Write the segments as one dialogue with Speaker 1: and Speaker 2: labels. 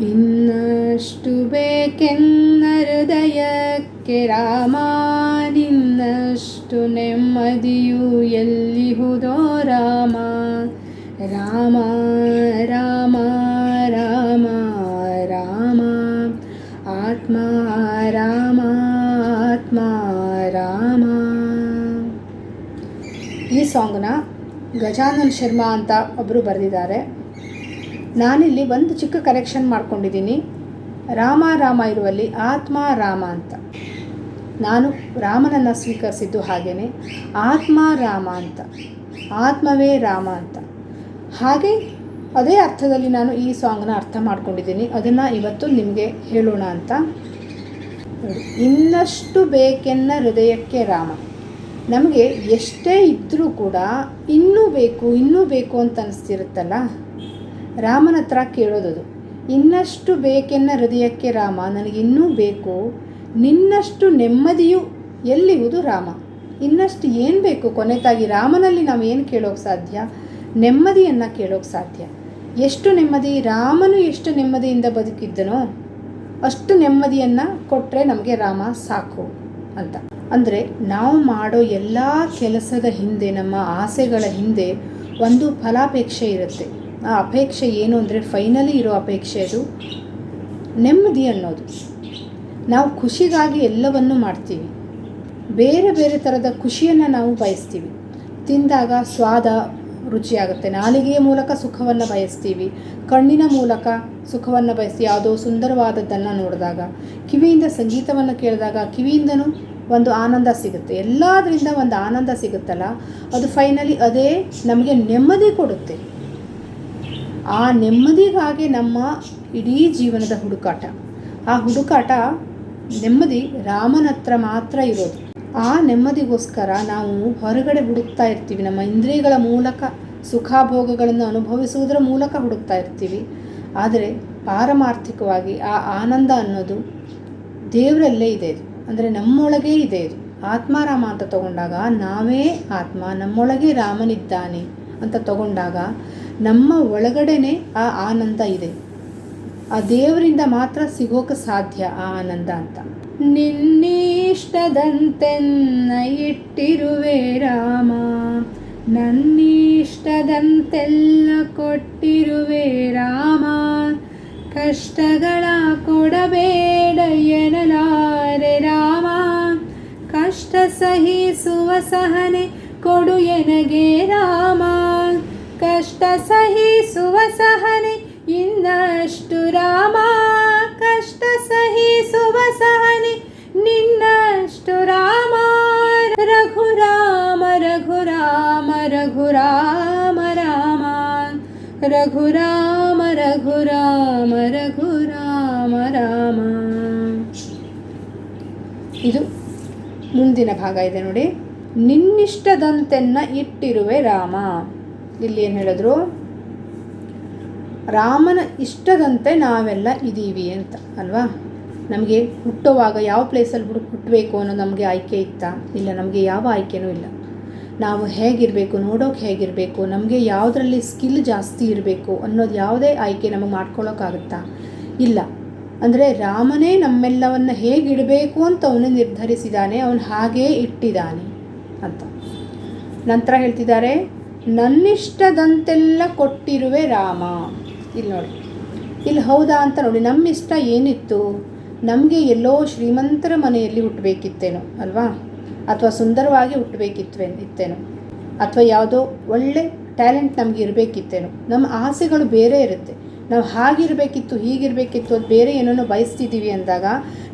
Speaker 1: ಇನ್ನಷ್ಟು ಬೇಕೆನ್ನ ಹೃದಯಕ್ಕೆ ರಾಮ ನಿನ್ನಷ್ಟು ನೆಮ್ಮದಿಯು ಎಲ್ಲಿಹುದೋ ರಾಮ. ರಾಮ ರಾಮ ರಾಮ ರಾಮ. ಆತ್ಮ ರಾಮ ಆತ್ಮ, ರಾಮ. ಈ ಸಾಂಗ್ನ ಗಜಾನಂದ ಶರ್ಮಾ ಅಂತ ಒಬ್ಬರು ಬರೆದಿದ್ದಾರೆ. ನಾನಿಲ್ಲಿ ಒಂದು ಚಿಕ್ಕ ಕರೆಕ್ಷನ್ ಮಾಡ್ಕೊಂಡಿದ್ದೀನಿ. ರಾಮ ರಾಮ ಇರುವಲ್ಲಿ ಆತ್ಮ ರಾಮ ಅಂತ. ನಾನು ರಾಮನನ್ನು ಸ್ವೀಕರಿಸಿದ್ದು ಹಾಗೆಯೇ ಆತ್ಮ ರಾಮ ಅಂತ. ಆತ್ಮವೇ ರಾಮ ಅಂತ. ಹಾಗೆ ಅದೇ ಅರ್ಥದಲ್ಲಿ ನಾನು ಈ ಸಾಂಗ್ನ ಅರ್ಥ ಮಾಡ್ಕೊಂಡಿದ್ದೀನಿ. ಅದನ್ನು ಇವತ್ತು ನಿಮಗೆ ಹೇಳೋಣ ಅಂತ. ಇನ್ನಷ್ಟು ಬೇಕೆನ್ನ ಹೃದಯಕ್ಕೆ ರಾಮ. ನಮಗೆ ಎಷ್ಟೇ ಇದ್ದರೂ ಕೂಡ ಇನ್ನೂ ಬೇಕು ಇನ್ನೂ ಬೇಕು ಅಂತ ಅನಿಸ್ತಿರುತ್ತಲ್ಲ? ರಾಮನ ಹತ್ರ ಕೇಳೋದದು. ಇನ್ನಷ್ಟು ಬೇಕೆನ್ನ ಹೃದಯಕ್ಕೆ ರಾಮ ನನಗಿನ್ನೂ ಬೇಕು. ನಿನ್ನಷ್ಟು ನೆಮ್ಮದಿಯು ಎಲ್ಲಿವುದು ರಾಮ? ಇನ್ನಷ್ಟು ಏನು ಬೇಕು? ಕೊನೆತಾಗಿ ರಾಮನಲ್ಲಿ ನಾವು ಏನು ಕೇಳೋಕೆ ಸಾಧ್ಯ? ನೆಮ್ಮದಿಯನ್ನು ಕೇಳೋಕೆ ಸಾಧ್ಯ. ಎಷ್ಟು ನೆಮ್ಮದಿ? ರಾಮನು ಎಷ್ಟು ನೆಮ್ಮದಿಯಿಂದ ಬದುಕಿದ್ದನೋ ಅಷ್ಟು ನೆಮ್ಮದಿಯನ್ನು ಕೊಟ್ಟರೆ ನಮಗೆ ರಾಮ ಸಾಕು ಅಂತ. ಅಂದರೆ ನಾವು ಮಾಡೋ ಎಲ್ಲ ಕೆಲಸದ ಹಿಂದೆ, ನಮ್ಮ ಆಸೆಗಳ ಹಿಂದೆ ಒಂದು ಫಲಾಪೇಕ್ಷೆ ಇರುತ್ತೆ. ಆ ಅಪೇಕ್ಷೆ ಏನು ಅಂದರೆ ಫೈನಲಿ ಇರೋ ಅಪೇಕ್ಷೆ ಅದು. ನೆಮ್ಮದಿ ಅನ್ನೋದು. ನಾವು ಖುಷಿಗಾಗಿ ಎಲ್ಲವನ್ನೂ ಮಾಡ್ತೀವಿ. ಬೇರೆ ಬೇರೆ ಥರದ ಖುಷಿಯನ್ನು ನಾವು ಬಯಸ್ತೀವಿ. ತಿಂದಾಗ ಸ್ವಾದ ರುಚಿಯಾಗುತ್ತೆ. ನಾಲಿಗೆಯ ಮೂಲಕ ಸುಖವನ್ನು ಬಯಸ್ತೀವಿ. ಕಣ್ಣಿನ ಮೂಲಕ ಸುಖವನ್ನು ಬಯಸ್ತೀವಿ. ಯಾವುದೋ ಸುಂದರವಾದದ್ದನ್ನು ನೋಡಿದಾಗ, ಕಿವಿಯಿಂದ ಸಂಗೀತವನ್ನು ಕೇಳಿದಾಗ ಕಿವಿಯಿಂದನೂ ಒಂದು ಆನಂದ ಸಿಗುತ್ತೆ. ಎಲ್ಲದರಿಂದ ಒಂದು ಆನಂದ ಸಿಗುತ್ತಲ್ಲ, ಅದು ಫೈನಲಿ ಅದೇ ನಮಗೆ ನೆಮ್ಮದಿ ಕೊಡುತ್ತೆ. ಆ ನೆಮ್ಮದಿಗಾಗಿ ನಮ್ಮ ಇಡೀ ಜೀವನದ ಹುಡುಕಾಟ. ಆ ಹುಡುಕಾಟ ನೆಮ್ಮದಿ ರಾಮನ ಹತ್ರ ಮಾತ್ರ ಇರೋದು. ಆ ನೆಮ್ಮದಿಗೋಸ್ಕರ ನಾವು ಹೊರಗಡೆ ಹುಡುಕ್ತಾ ಇರ್ತೀವಿ. ನಮ್ಮ ಇಂದ್ರಿಯಗಳ ಮೂಲಕ, ಸುಖಾಭೋಗಗಳನ್ನು ಅನುಭವಿಸುವುದರ ಮೂಲಕ ಹುಡುಕ್ತಾ ಇರ್ತೀವಿ. ಆದರೆ ಪಾರಮಾರ್ಥಿಕವಾಗಿ ಆ ಆನಂದ ಅನ್ನೋದು ದೇವರಲ್ಲೇ ಇದೆ ಇದು. ಅಂದರೆ ನಮ್ಮೊಳಗೇ ಇದೆ ಇದು. ಆತ್ಮಾರಾಮ ಅಂತ ತಗೊಂಡಾಗ ನಾವೇ ಆತ್ಮ, ನಮ್ಮೊಳಗೆ ರಾಮನಿದ್ದಾನೆ ಅಂತ ತಗೊಂಡಾಗ ನಮ್ಮ ಒಳಗಡೆನೆ ಆ ಆನಂದ ಇದೆ. ಆ ದೇವರಿಂದ ಮಾತ್ರ ಸಿಗೋಕೆ ಸಾಧ್ಯ ಆ ಆನಂದ ಅಂತ. ನಿನ್ನಿಷ್ಟದಂತೆನ್ನ ಇಟ್ಟಿರುವೆ ರಾಮ. ನನ್ನಿಷ್ಟದಂತೆಲ್ಲ ಕೊಟ್ಟಿರುವೆ ರಾಮ. ಕಷ್ಟಗಳ ಕೊಡಬೇಡ ಎನಲಾರೆ ರಾಮ. ಕಷ್ಟ ಸಹಿಸುವ ಸಹನೆ ಕೊಡು ಎನಗೆ ರಾಮ. ಕಷ್ಟ ಸಹಿಸುವ ಸಹನೆ, ಇನ್ನಷ್ಟು ರಾಮ ಕಷ್ಟ ಸಹಿಸುವ ಸಹನೆ, ನಿನ್ನಷ್ಟು ರಾಮ ರಘುರಾಮ ರಘುರಾಮ ರಘುರಾಮ ರಾಮ ರಘುರಾಮ ರಘುರಾಮ ರಘುರಾಮ ರಾಮ. ಇದು ಮುಂದಿನ ಭಾಗ ಇದೆ ನೋಡಿ. ನಿನ್ನಿಷ್ಟದಂತೆನ್ನ ಇಟ್ಟಿರುವೆ ರಾಮ. ಇಲ್ಲಿ ಏನು ಹೇಳಿದ್ರು? ರಾಮನ ಇಷ್ಟದಂತೆ ನಾವೆಲ್ಲ ಇದ್ದೀವಿ ಅಂತ, ಅಲ್ವಾ? ನಮಗೆ ಹುಟ್ಟುವಾಗ ಯಾವ ಪ್ಲೇಸಲ್ಲಿ ಹುಡುಕ್ ಹುಟ್ಟಬೇಕು ಅನ್ನೋ ನಮಗೆ ಆಯ್ಕೆ ಇತ್ತಾ? ಇಲ್ಲ, ನಮಗೆ ಯಾವ ಆಯ್ಕೆನೂ ಇಲ್ಲ. ನಾವು ಹೇಗಿರಬೇಕು, ನೋಡೋಕೆ ಹೇಗಿರಬೇಕು, ನಮಗೆ ಯಾವುದರಲ್ಲಿ ಸ್ಕಿಲ್ ಜಾಸ್ತಿ ಇರಬೇಕು ಅನ್ನೋದು ಯಾವುದೇ ಆಯ್ಕೆ ನಮಗೆ ಮಾಡ್ಕೊಳ್ಳೋಕ್ಕಾಗುತ್ತಾ ಇಲ್ಲ. ಅಂದರೆ ರಾಮನೇ ನಮ್ಮೆಲ್ಲವನ್ನು ಹೇಗಿಡಬೇಕು ಅಂತ ಅವನು ನಿರ್ಧರಿಸಿದ್ದಾನೆ ಅವನು ಹಾಗೇ ಇಟ್ಟಿದ್ದಾನೆ ಅಂತ. ನಂತರ ಹೇಳ್ತಿದ್ದಾರೆ ನನ್ನಿಷ್ಟದಂತೆಲ್ಲ ಕೊಟ್ಟಿರುವೆ ರಾಮ. ಇಲ್ಲಿ ನೋಡಿ. ಇಲ್ಲಿ ಹೌದಾ ಅಂತ ನೋಡಿ. ನಮ್ಮ ಇಷ್ಟ ಏನಿತ್ತು? ನಮಗೆ ಎಲ್ಲೋ ಶ್ರೀಮಂತರ ಮನೆಯಲ್ಲಿ ಹುಟ್ಟಬೇಕಿತ್ತೇನೋ, ಅಲ್ವಾ? ಅಥವಾ ಸುಂದರವಾಗಿ ಹುಟ್ಟಬೇಕಿತ್ವೇ, ಇತ್ತೇನೋ? ಅಥವಾ ಯಾವುದೋ ಒಳ್ಳೆ ಟ್ಯಾಲೆಂಟ್ ನಮಗೆ ಇರಬೇಕಿತ್ತೇನೋ? ನಮ್ಮ ಆಸೆಗಳು ಬೇರೆ ಇರುತ್ತೆ. ನಾವು ಹಾಗಿರಬೇಕಿತ್ತು, ಹೀಗಿರಬೇಕಿತ್ತು ಅದು ಬೇರೆ ಏನೋ ಬಯಸ್ತಿದ್ದೀವಿ ಅಂದಾಗ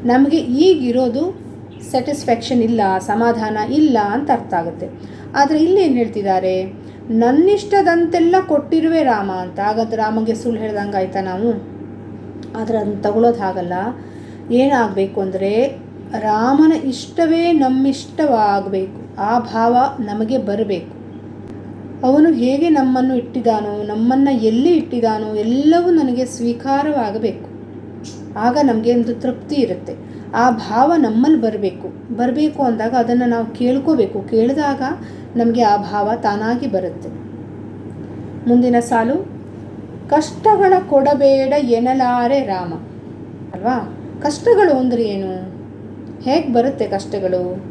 Speaker 1: ನಮಗೆ ಈಗಿರೋದು ಸ್ಯಾಟಿಸ್ಫ್ಯಾಕ್ಷನ್ ಇಲ್ಲ, ಸಮಾಧಾನ ಇಲ್ಲ ಅಂತ ಅರ್ಥ ಆಗುತ್ತೆ. ಆದರೆ ಇಲ್ಲಿ ಏನು ಹೇಳ್ತಿದ್ದಾರೆ? ನನ್ನಿಷ್ಟದಂತೆಲ್ಲ ಕೊಟ್ಟಿರುವೆ ರಾಮ ಅಂತ. ಹಾಗಾದ್ರೆ ರಾಮಗೆ ಸುಳ್ಳು ಹೇಳ್ದಂಗೆ ಆಯ್ತಾ ನಾವು? ಆದರೆ ಅದನ್ನು ತಗೊಳ್ಳೋದು ಹಾಗಲ್ಲ. ಏನಾಗಬೇಕು ಅಂದರೆ ರಾಮನ ಇಷ್ಟವೇ ನಮ್ಮಿಷ್ಟವಾಗಬೇಕು. ಆ ಭಾವ ನಮಗೆ ಬರಬೇಕು. ಅವನು ಹೇಗೆ ನಮ್ಮನ್ನು ಇಟ್ಟಿದ್ದಾನೋ ನಮ್ಮನ್ನು ಎಲ್ಲಿ ಇಟ್ಟಿದ್ದಾನೋ ಎಲ್ಲವೂ ನನಗೆ ಸ್ವೀಕಾರವಾಗಬೇಕು. ಆಗ ನಮಗೆ ಒಂದು ತೃಪ್ತಿ ಇರುತ್ತೆ. ಆ ಭಾವ ನಮ್ಮಲ್ಲಿ ಬರಬೇಕು. ಬರಬೇಕು ಅಂದಾಗ ಅದನ್ನು ನಾವು ಕೇಳ್ಕೋಬೇಕು. ಕೇಳಿದಾಗ ನಮಗೆ ಆ ಭಾವ ತಾನಾಗಿ ಬರುತ್ತೆ. ಮುಂದಿನ ಸಾಲು, ಕಷ್ಟಗಳ ಕೊಡಬೇಡ ಎನಲಾರೆ ರಾಮ. ಅಲ್ವಾ? ಕಷ್ಟಗಳು ಅಂದರೆ ಏನು? ಹೇಗೆ ಬರುತ್ತೆ ಕಷ್ಟಗಳು?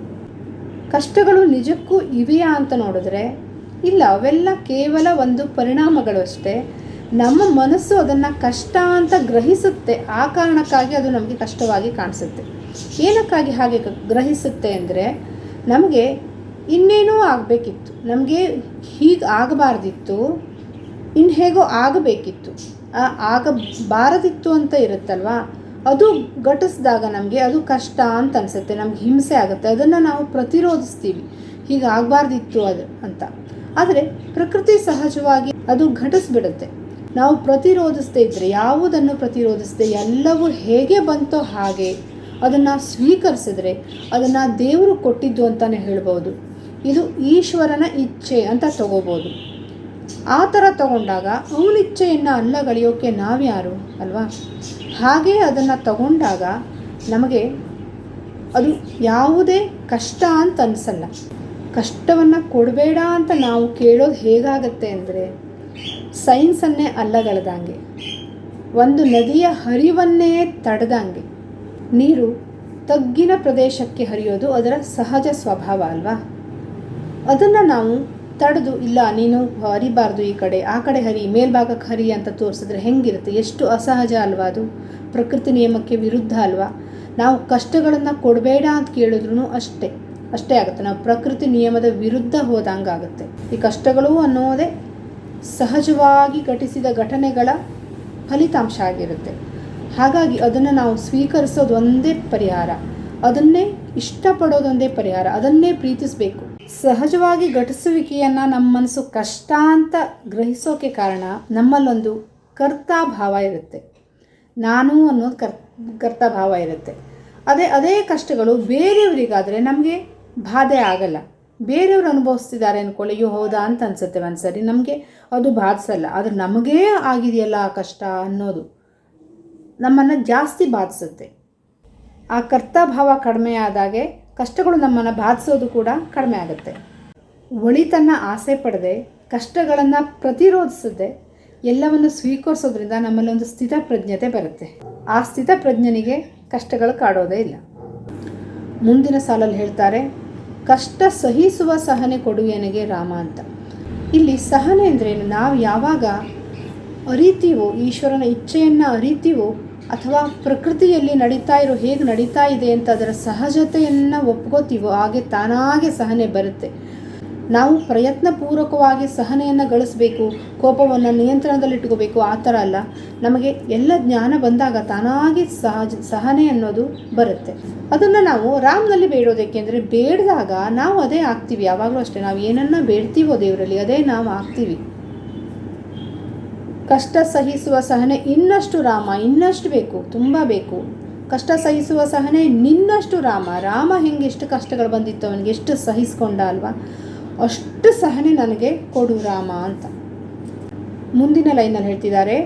Speaker 1: ಕಷ್ಟಗಳು ನಿಜಕ್ಕೂ ಇವೆಯಾ ಅಂತ ನೋಡಿದ್ರೆ, ಇಲ್ಲ, ಅವೆಲ್ಲ ಕೇವಲ ಒಂದು ಪರಿಣಾಮಗಳು ಅಷ್ಟೇ. ನಮ್ಮ ಮನಸ್ಸು ಅದನ್ನು ಕಷ್ಟ ಅಂತ ಗ್ರಹಿಸುತ್ತೆ, ಆ ಕಾರಣಕ್ಕಾಗಿ ಅದು ನಮಗೆ ಕಷ್ಟವಾಗಿ ಕಾಣಿಸುತ್ತೆ. ಏನಕ್ಕಾಗಿ ಹಾಗೆ ಗ್ರಹಿಸುತ್ತೆ ಅಂದರೆ, ನಮಗೆ ಇನ್ನೇನೋ ಆಗಬೇಕಿತ್ತು. ನಮಗೆ ಹೀಗೆ ಆಗಬಾರ್ದಿತ್ತು ಇನ್ನು ಹೇಗೋ ಆಗಬೇಕಿತ್ತು. ಆಗಬಾರದಿತ್ತು ಅಂತ ಇರುತ್ತಲ್ವಾ? ಅದು ಘಟಿಸಿದಾಗ ನಮಗೆ ಅದು ಕಷ್ಟ ಅಂತ ಅನಿಸುತ್ತೆ. ನಮ್ಗೆ ಹಿಂಸೆ ಆಗುತ್ತೆ. ಅದನ್ನು ನಾವು ಪ್ರತಿರೋಧಿಸ್ತೀವಿ. ಹೀಗೆ ಆಗಬಾರ್ದಿತ್ತು ಅದು ಅಂತ. ಆದರೆ ಪ್ರಕೃತಿ ಸಹಜವಾಗಿ ಅದು ಘಟಿಸ್ಬಿಡುತ್ತೆ. ನಾವು ಪ್ರತಿರೋಧಿಸದೇ ಇದ್ದರೆ ಯಾವುದನ್ನು ಪ್ರತಿರೋಧಿಸದೆ, ಎಲ್ಲವೂ ಹೇಗೆ ಬಂತೋ ಹಾಗೆ ಅದನ್ನು ಸ್ವೀಕರಿಸಿದ್ರೆ, ಅದನ್ನು ದೇವರು ಕೊಟ್ಟಿದ್ದು ಅಂತಲೇ ಹೇಳ್ಬೋದು. ಇದು ಈಶ್ವರನ ಇಚ್ಛೆ ಅಂತ ತಗೋಬೋದು. ಆ ಥರ ತಗೊಂಡಾಗ ಅವನಿಚ್ಛೆಯನ್ನು ಅಲ್ಲಗಳೆಯೋಕ್ಕೆ ನಾವ್ಯಾರು, ಅಲ್ವಾ? ಹಾಗೆ ಅದನ್ನು ತಗೊಂಡಾಗ ನಮಗೆ ಅದು ಯಾವುದೇ ಕಷ್ಟ ಅಂತ ಅನಿಸಲ್ಲ. ಕಷ್ಟವನ್ನು ಕೊಡಬೇಡ ಅಂತ ನಾವು ಕೇಳೋದು ಹೇಗಾಗತ್ತೆ ಅಂದರೆ ಸೈನ್ಸನ್ನೇ ಅಲ್ಲಗಳೆದಂಗೆ ಒಂದು ನದಿಯ ಹರಿವನ್ನೇ ತಡೆದಂಗೆ. ನೀರು ತಗ್ಗಿನ ಪ್ರದೇಶಕ್ಕೆ ಹರಿಯೋದು ಅದರ ಸಹಜ ಸ್ವಭಾವ, ಅಲ್ವಾ? ಅದನ್ನು ನಾವು ತಡೆದು, ಇಲ್ಲ, ನೀನು ಹರಿಬಾರ್ದು ಈ ಕಡೆ, ಆ ಕಡೆ ಹರಿ, ಮೇಲ್ಭಾಗಕ್ಕೆ ಹರಿ ಅಂತ ತೋರಿಸಿದ್ರೆ ಹೆಂಗಿರುತ್ತೆ? ಎಷ್ಟು ಅಸಹಜ ಅಲ್ವಾ ಅದು? ಪ್ರಕೃತಿ ನಿಯಮಕ್ಕೆ ವಿರುದ್ಧ ಅಲ್ವಾ? ನಾವು ಕಷ್ಟಗಳನ್ನು ಕೊಡಬೇಡ ಅಂತ ಕೇಳಿದ್ರು ಅಷ್ಟೇ ಅಷ್ಟೇ ಆಗುತ್ತೆ. ನಾವು ಪ್ರಕೃತಿ ನಿಯಮದ ವಿರುದ್ಧ ಹೋದಂಗಾಗುತ್ತೆ ಈ ಕಷ್ಟಗಳು ಅನ್ನೋದೇ ಸಹಜವಾಗಿ ಘಟಿಸಿದ ಘಟನೆಗಳ ಫಲಿತಾಂಶ ಆಗಿರುತ್ತೆ. ಹಾಗಾಗಿ ಅದನ್ನು ನಾವು ಸ್ವೀಕರಿಸೋದು ಒಂದೇ ಪರಿಹಾರ. ಅದನ್ನೇ ಇಷ್ಟಪಡೋದೊಂದೇ ಪರಿಹಾರ. ಅದನ್ನೇ ಪ್ರೀತಿಸಬೇಕು. ಸಹಜವಾಗಿ ಘಟಿಸುವಿಕೆಯನ್ನು ನಮ್ಮ ಮನಸ್ಸು ಕಷ್ಟ ಅಂತ ಗ್ರಹಿಸೋಕೆ ಕಾರಣ ನಮ್ಮಲ್ಲೊಂದು ಕರ್ತಾಭಾವ ಇರುತ್ತೆ. ನಾನು ಅನ್ನೋದು ಕರ್ ಕರ್ತಾಭಾವ ಇರುತ್ತೆ. ಅದೇ ಅದೇ ಕಷ್ಟಗಳು ಬೇರೆಯವರಿಗಾದರೆ ನಮಗೆ ಬಾಧೆ ಆಗಲ್ಲ. ಬೇರೆಯವರು ಅನುಭವಿಸ್ತಿದ್ದಾರೆ ಅಂದ್ಕೊಳ್ಳಿ ಅಯ್ಯೋ ಹೌದಾ ಅಂತ ಅನಿಸುತ್ತೆ ಒಂದ್ಸರಿ ನಮಗೆ ಅದು ಬಾಧಿಸಲ್ಲ. ಆದರೆ ನಮಗೇ ಆಗಿದೆಯಲ್ಲ ಆ ಕಷ್ಟ ಅನ್ನೋದು. ನಮ್ಮನ್ನು ಜಾಸ್ತಿ ಬಾಧಿಸುತ್ತೆ. ಆ ಕರ್ತಾಭಾವ ಕಡಿಮೆ ಆದಾಗೆ ಕಷ್ಟಗಳು ನಮ್ಮನ್ನು ಬಾಧಿಸೋದು ಕೂಡ ಕಡಿಮೆ ಆಗುತ್ತೆ. ಒಳಿತನ್ನು ಆಸೆ ಪಡದೆ, ಕಷ್ಟಗಳನ್ನು ಪ್ರತಿರೋಧಿಸದೆ, ಎಲ್ಲವನ್ನು ಸ್ವೀಕರಿಸೋದ್ರಿಂದ ನಮ್ಮಲ್ಲಿ ಒಂದು ಸ್ಥಿತಪ್ರಜ್ಞತೆ ಬರುತ್ತೆ. ಆ ಸ್ಥಿತಪ್ರಜ್ಞನಿಗೆ ಕಷ್ಟಗಳು ಕಾಡೋದೇ ಇಲ್ಲ. ಮುಂದಿನ ಸಾಲಲ್ಲಿ ಹೇಳ್ತಾರೆ, ಕಷ್ಟ ಸಹಿಸುವ ಸಹನೆ ಕೊಡುವೆನಿಗೆ ರಾಮ ಅಂತ. ಇಲ್ಲಿ ಸಹನೆ ಅಂದರೆ ನಾವು ಯಾವಾಗ ಅರಿತೀವೋ, ಈಶ್ವರನ ಇಚ್ಛೆಯನ್ನು ಅರಿತೀವೋ ಅಥವಾ ಪ್ರಕೃತಿಯಲ್ಲಿ ನಡೀತಾ ಇರೋ ಹೇಗೆ ನಡೀತಾ ಇದೆ ಅಂತ ಅದರ ಸಹಜತೆಯನ್ನು ಒಪ್ಕೋತೀವೋ ಹಾಗೆ ತಾನಾಗೆ ಸಹನೆ ಬರುತ್ತೆ. ನಾವು ಪ್ರಯತ್ನಪೂರ್ವಕವಾಗಿ ಸಹನೆಯನ್ನು ಗಳಿಸ್ಬೇಕು, ಕೋಪವನ್ನು ನಿಯಂತ್ರಣದಲ್ಲಿಟ್ಕೋಬೇಕು, ಆ ಥರ ಅಲ್ಲ. ನಮಗೆ ಎಲ್ಲ ಜ್ಞಾನ ಬಂದಾಗ ತಾನಾಗಿ ಸಹಜ, ಸಹನೆ ಅನ್ನೋದು ಬರುತ್ತೆ. ಅದನ್ನು ನಾವು ರಾಮ್ನಲ್ಲಿ ಬೇಡೋದಕ್ಕೆ ಅಂದರೆ ಬೇಡಿದಾಗ ನಾವು ಅದೇ ಆಗ್ತೀವಿ. ಯಾವಾಗಲೂ ಅಷ್ಟೇ. ನಾವು ಏನನ್ನ ಬೇಡ್ತೀವೋ ದೇವರಲ್ಲಿ, ಅದೇ ನಾವು ಆಗ್ತೀವಿ. ಕಷ್ಟ ಸಹಿಸುವ ಸಹನೆ ಇನ್ನಷ್ಟು ರಾಮ, ಇನ್ನಷ್ಟು ಬೇಕು, ತುಂಬ ಬೇಕು. ಕಷ್ಟ ಸಹಿಸುವ ಸಹನೆ ನಿನ್ನಷ್ಟು ರಾಮ. ರಾಮ ಹೆಂಗೆ ಎಷ್ಟು ಕಷ್ಟಗಳು ಬಂದಿತ್ತು ಅವನಿಗೆ ಎಷ್ಟು ಸಹಿಸ್ಕೊಂಡ ಅಲ್ವಾ? ಅಷ್ಟು ಸಹನೆ ನನಗೆ ಕೊಡು ರಾಮ ಅಂತ. ಮುಂದಿನ ಲೈನಲ್ಲಿ ಹೇಳ್ತಿದ್ದಾರೆ,